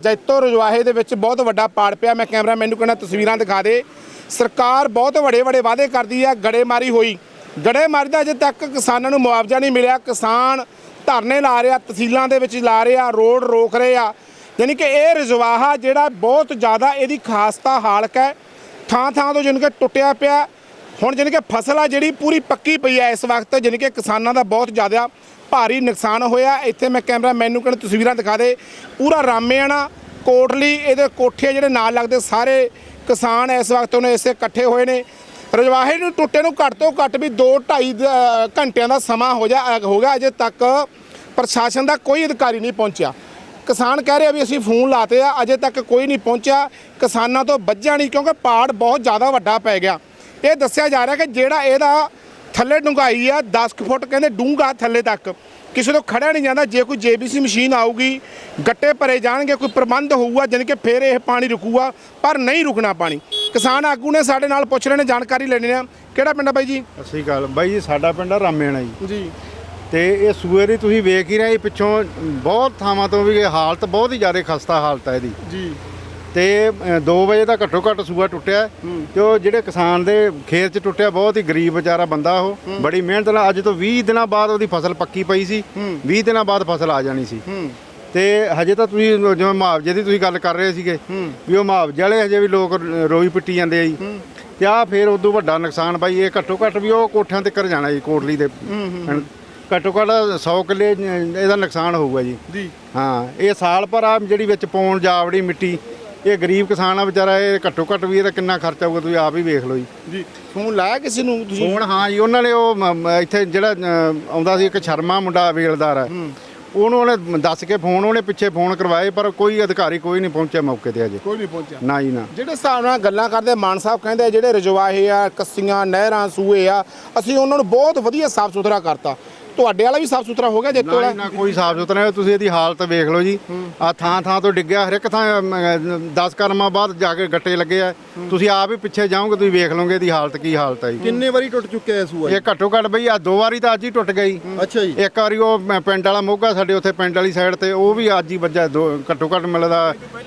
ਜੈਤੋ ਰਜਵਾਹੇ ਦੇ ਵਿੱਚ ਬਹੁਤ ਵੱਡਾ ਪਾੜ ਪਿਆ। ਮੈਂ ਕੈਮਰਾ ਮੈਨੂੰ ਕਹਿੰਦਾ, ਤਸਵੀਰਾਂ ਦਿਖਾ ਦੇ। ਸਰਕਾਰ ਬਹੁਤ ਵੱਡੇ ਵੱਡੇ ਵਾਅਦੇ ਕਰਦੀ ਆ ਗੜੇਮਾਰੀ ਹੋਈ। ਗੜੇਮਾਰੀ ਦਾ ਅਜੇ ਤੱਕ ਕਿਸਾਨਾਂ ਨੂੰ ਮੁਆਵਜ਼ਾ ਨਹੀਂ ਮਿਲਿਆ। ਕਿਸਾਨ ਧਰਨੇ ਲਾ ਰਿਹਾ, ਤਹਿਸੀਲਾਂ ਦੇ ਵਿੱਚ ਲਾ ਰਿਹਾ, ਰੋਡ ਰੋਕ ਰਹੇ ਆ। ਯਾਨੀ ਕਿ ਇਹ ਰਜਵਾਹਾ ਜਿਹੜਾ ਬਹੁਤ ਜ਼ਿਆਦਾ ਇਹਦੀ ਖਾਸਤਾ ਹਾਲਕ ਹੈ। ਥਾਂ ਥਾਂ ਤੋਂ ਜਾਣੀ ਕਿ ਟੁੱਟਿਆ ਪਿਆ। ਹੁਣ ਜਾਣੀ ਕਿ ਫਸਲ ਆ ਜਿਹੜੀ ਪੂਰੀ ਪੱਕੀ ਪਈ ਹੈ ਇਸ ਵਕਤ। ਜਾਣੀ ਕਿ ਕਿਸਾਨਾਂ ਦਾ ਬਹੁਤ ਜ਼ਿਆਦਾ ਭਾਰੀ ਨੁਕਸਾਨ ਹੋਇਆ। ਇੱਥੇ ਮੈਂ ਕੈਮਰਾ ਮੈਨੂੰ ਕਹਿੰਦੇ ਤਸਵੀਰਾਂ ਦਿਖਾ ਦੇ। ਪੂਰਾ ਰਾਮੇਆਣਾ, ਕੋਟਲੀ, ਇਹਦੇ ਕੋਠੇ ਜਿਹੜੇ ਨਾਲ ਲੱਗਦੇ ਸਾਰੇ ਕਿਸਾਨ ਇਸ ਵਕਤ ਉਹਨੇ ਇਸੇ ਇਕੱਠੇ ਹੋਏ ਨੇ। ਰਜਵਾਹੇ ਨੂੰ ਟੁੱਟੇ ਨੂੰ ਘੱਟ ਤੋਂ ਘੱਟ ਵੀ 2 2.5 ਘੰਟਿਆਂ ਦਾ ਸਮਾਂ ਹੋ ਜਾ ਹੋ ਗਿਆ। ਅਜੇ ਤੱਕ ਪ੍ਰਸ਼ਾਸਨ ਦਾ ਕੋਈ ਅਧਿਕਾਰੀ ਨਹੀਂ ਪਹੁੰਚਿਆ। ਕਿਸਾਨ ਕਹਿ ਰਿਹਾ ਵੀ ਅਸੀਂ ਫੋਨ ਲਾਤੇ ਆ, ਅਜੇ ਤੱਕ ਕੋਈ ਨਹੀਂ ਪਹੁੰਚਿਆ। ਕਿਸਾਨਾਂ ਤੋਂ ਵੱਜਿਆ ਨਹੀਂ ਕਿਉਂਕਿ ਪਾੜ ਬਹੁਤ ਜ਼ਿਆਦਾ ਵੱਡਾ ਪੈ ਗਿਆ। ਇਹ ਦੱਸਿਆ ਜਾ ਰਿਹਾ ਕਿ ਜਿਹੜਾ ਇਹਦਾ ਥੱਲੇ ਡੂੰਘਾਈ ਆ 10 ਕੁ ਫੁੱਟ ਕਹਿੰਦੇ ਡੂੰਘਾ ਥੱਲੇ ਤੱਕ। ਕਿਸੇ ਤੋਂ ਖੜਿਆ ਨਹੀਂ ਜਾਂਦਾ ਜੇ ਕੋਈ ਜੇਬੀਸੀ ਮਸ਼ੀਨ ਆਊਗੀ ਗੱਟੇ ਭਰੇ ਜਾਣਗੇ ਕੋਈ ਪ੍ਰਬੰਧ ਹੋਊਗਾ ਜਾਣੀ ਕਿ ਫਿਰ ਇਹ ਪਾਣੀ ਰੁਕੂਗਾ ਪਰ ਨਹੀਂ ਰੁਕਣਾ ਪਾਣੀ। ਕਿਸਾਨ ਆਗੂ ਨੇ ਸਾਡੇ ਨਾਲ ਪੁੱਛ ਰਹੇ ਨੇ ਜਾਣਕਾਰੀ ਲੈਣੀ ਆ ਕਿਹੜਾ ਪਿੰਡ ਆ ਬਾਈ ਜੀ? ਸਤਿ ਸ਼੍ਰੀ ਅਕਾਲ। ਬਾਈ ਜੀ ਸਾਡਾ ਪਿੰਡ ਆ ਰਾਮੇਣਾ ਜੀ। ਜੀ। ਤੇ ਇਹ ਸੂਏ ਦੀ ਤੁਸੀਂ ਵੇਖ ਹੀ ਰਹੇ ਪਿੱਛੋਂ ਬਹੁਤ ਥਾਵਾਂ ਤੋਂ ਵੀ ਇਹ ਹਾਲਤ ਬਹੁਤ ਹੀ ਜ਼ਿਆਦਾ ਖਸਤਾ ਹਾਲਤ ਹੈ ਇਹਦੀ। ਜੀ। ਤੇ 2 ਵਜੇ ਦਾ ਘੱਟੋ ਘੱਟ ਸੂਆ ਟੁੱਟਿਆ। ਤੇ ਉਹ ਜਿਹੜੇ ਕਿਸਾਨ ਦੇ ਖੇਤ 'ਚ ਟੁੱਟਿਆ ਬਹੁਤ ਹੀ ਗਰੀਬ ਵਿਚਾਰਾ ਬੰਦਾ ਉਹ। ਬੜੀ ਮਿਹਨਤ ਨਾਲ ਅੱਜ ਤੋਂ 20 ਦਿਨਾਂ ਬਾਅਦ ਉਹਦੀ ਫਸਲ ਪੱਕੀ ਪਈ ਸੀ। 20 ਦਿਨਾਂ ਬਾਅਦ ਫਸਲ ਆ ਜਾਣੀ ਸੀ। ਤੇ ਹਜੇ ਤਾਂ ਤੁਸੀਂ ਜਿਵੇਂ ਮੁਆਵਜ਼ੇ ਦੀ ਤੁਸੀਂ ਗੱਲ ਕਰ ਰਹੇ ਸੀਗੇ ਵੀ ਉਹ ਮੁਆਵਜ਼ੇ ਵਾਲੇ ਹਜੇ ਵੀ ਲੋਕ ਰੋਈ ਪਿੱਟੀ ਜਾਂਦੇ ਆ ਜੀ। ਤੇ ਆ ਫੇਰ ਉਦੋਂ ਵੱਡਾ ਨੁਕਸਾਨ ਬਾਈ ਇਹ ਘੱਟੋ ਘੱਟ ਵੀ ਉਹ ਕੋਠਿਆਂ ਤੇ ਕਰ ਜਾਣਾ ਜੀ ਕੋਟਲੀ ਦੇ। ਘੱਟੋ ਘੱਟ 100 ਕਿੱਲੇ ਇਹਦਾ ਨੁਕਸਾਨ ਹੋਊਗਾ ਜੀ। ਜੀ। ਹਾਂ ਇਹ ਸਾਲ ਭਰ ਆ ਜਿਹੜੀ ਵਿੱਚ ਪਾਉਣ ਜਾਵੜੀ ਮਿੱਟੀ ਇਹ ਗਰੀਬ ਕਿਸਾਨ ਆ ਵਿਚਾਰਾ ਇਹ ਘੱਟੋ ਘੱਟ ਵੀ ਇਹਦਾ ਕਿੰਨਾ ਖਰਚਾ ਆਊਗਾ ਤੁਸੀਂ ਆਪ ਹੀ ਵੇਖ ਲਓ ਜੀ। ਜੀ ਫੋਨ ਲਾਇਆ ਕਿਸੇ ਨੂੰ ਤੁਸੀਂ? ਹੁਣ ਹਾਂ ਜੀ ਉਹਨਾਂ ਨੇ ਉਹ ਮ- ਮ- ਇੱਥੇ ਜਿਹੜਾ ਅ, ਆਉਂਦਾ ਸੀ ਇੱਕ ਸ਼ਰਮਾ ਮੁੰਡਾ ਵੇਲਦਾਰ। ਹੈ। ਉਹਨੂੰ ਉਹਨੇ ਦੱਸ ਕੇ ਫੋਨ ਉਹਨੇ ਪਿੱਛੇ ਫੋਨ ਕਰਵਾਏ ਪਰ ਕੋਈ ਅਧਿਕਾਰੀ ਕੋਈ ਨਹੀਂ ਪਹੁੰਚਿਆ ਮੌਕੇ ਤੇ ਅਜੇ। ਕੋਈ ਨਹੀਂ ਪਹੁੰਚਿਆ। ਨਾ ਜੀ ਨਾ। ਜਿਹੜੇ ਹਿਸਾਬ ਨਾਲ ਗੱਲਾਂ ਕਰਦੇ ਮਾਨ ਸਾਹਿਬ ਕਹਿੰਦੇ ਆ, ਜਿਹੜੇ ਰਜਵਾਹੇ ਆ ਕੱਸੀਆਂ ਨਹਿਰਾਂ ਸੂਏ ਆ ਅਸੀਂ ਉਹਨਾਂ ਨੂੰ ਬਹੁਤ ਵਧੀਆ ਸਾਫ਼ ਸੁਥਰਾ ਕਰਤਾ। ਤੁਹਾਡੇ ਵਾਲਾ ਵੀ ਸਾਫ਼ ਸੁਥਰਾ ਹੋ ਗਿਆ ਜੇਤੋ ਵਾਲਾ ਨਾ ਕੋਈ ਸਾਫ਼ ਸੁਥਰਾ ਨਹੀਂ ਤੁਸੀਂ ਇਹਦੀ ਹਾਲਤ ਵੇਖ ਲਓ ਜੀ। ਆ ਥਾਂ ਥਾਂ ਤੋਂ ਡਿੱਗਿਆ ਹਰ ਇੱਕ ਥਾਂ 10 ਕਰਮਾਂ ਬਾਅਦ ਜਾ ਕੇ ਗੱਟੇ ਲੱਗੇ ਆ। ਤੁਸੀਂ ਆਪ ਹੀ ਪਿੱਛੇ ਜਾਓਗੇ ਤੁਸੀਂ ਵੇਖ ਲਓਗੇ ਇਹਦੀ ਹਾਲਤ ਕੀ ਹਾਲਤ ਹੈ ਜੀ। ਕਿੰਨੇ ਵਾਰੀ ਟੁੱਟ ਚੁੱਕਿਆ ਹੈ ਸੂਆ ਇਹ ਘੱਟੋ ਘੱਟ ਬਈ ਆ ਦੋ ਵਾਰੀ ਤਾਂ ਅੱਜ ਹੀ ਟੁੱਟ ਗਈ। ਅੱਛਾ ਜੀ। ਇੱਕ ਵਾਰੀ ਉਹ ਪਿੰਡ ਵਾਲਾ ਮੋਗਾ ਸਾਡੇ ਉੱਥੇ ਪਿੰਡ ਵਾਲੀ ਸਾਈਡ ਤੇ ਉਹ ਵੀ ਅੱਜ ਹੀ ਵੱਜਾ ਦੋ ਘੱਟੋ ਘੱਟ ਮਿਲਦਾ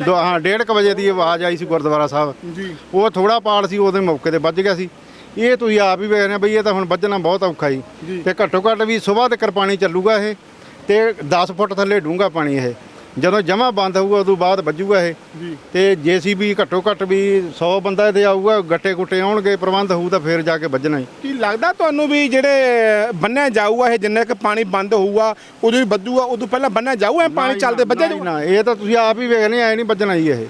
ਹਾਂ 1:30 ਵਜੇ ਦੀ ਆਵਾਜ਼ ਆਈ ਸੀ ਗੁਰਦੁਆਰਾ ਸਾਹਿਬ। ਜੀ। ਉਹ ਥੋੜਾ ਪਾੜ ਸੀ ਉਹਦੇ ਮੌਕੇ ਤੇ ਵੱਜ ਗਿਆ ਸੀ। ਇਹ ਤੁਸੀਂ ਆਪ ਹੀ ਵੇਖ ਰਹੇ ਹੋ ਬਈ ਇਹ ਤਾਂ ਹੁਣ ਵੱਜਣਾ ਬਹੁਤ ਔਖਾ ਜੀ। ਤੇ ਘੱਟੋ ਘੱਟ ਵੀ ਸਵੇਰ ਤੱਕ ਪਾਣੀ ਚੱਲੂਗਾ ਇਹ ਤੇ 10 ਫੁੱਟ ਥੱਲੇ ਡੂੰਘਾ ਪਾਣੀ ਇਹ। ਜਦੋਂ ਜਮਾ ਬੰਦ ਹੋਊਗਾ ਉਦੋਂ ਬਾਅਦ ਵੱਜੂਗਾ ਇਹ। ਜੀ। ਤੇ ਜੀਸੀਬੀ ਘੱਟੋ ਘੱਟ ਵੀ 100 ਬੰਦਾ ਇਹਦੇ ਆਊਗਾ ਗੱਟੇ ਗੁੱਟੇ ਆਉਣਗੇ ਪ੍ਰਬੰਧ ਹੋਊ ਤਾਂ ਫੇਰ ਜਾ ਕੇ ਵੱਜਣਾ ਜੀ। ਕੀ ਲੱਗਦਾ ਤੁਹਾਨੂੰ ਵੀ ਜਿਹੜੇ ਬੰਨਿਆ ਜਾਊਗਾ ਇਹ ਜਿੰਨੇ ਕਿ ਪਾਣੀ ਬੰਦ ਹੋਊਗਾ ਉਦੋਂ ਹੀ ਵੱਜੂਗਾ ਉਦੋਂ ਪਹਿਲਾਂ ਬੰਨਿਆ ਜਾਊਗਾ ਪਾਣੀ ਚੱਲਦੇ ਵੱਜੇ ਨਾ, ਇਹ ਤਾਂ ਤੁਸੀਂ ਆਪ ਹੀ ਵੇਖਨੇ ਐ ਨਹੀਂ ਵੱਜਣਾ ਜੀ ਇਹ।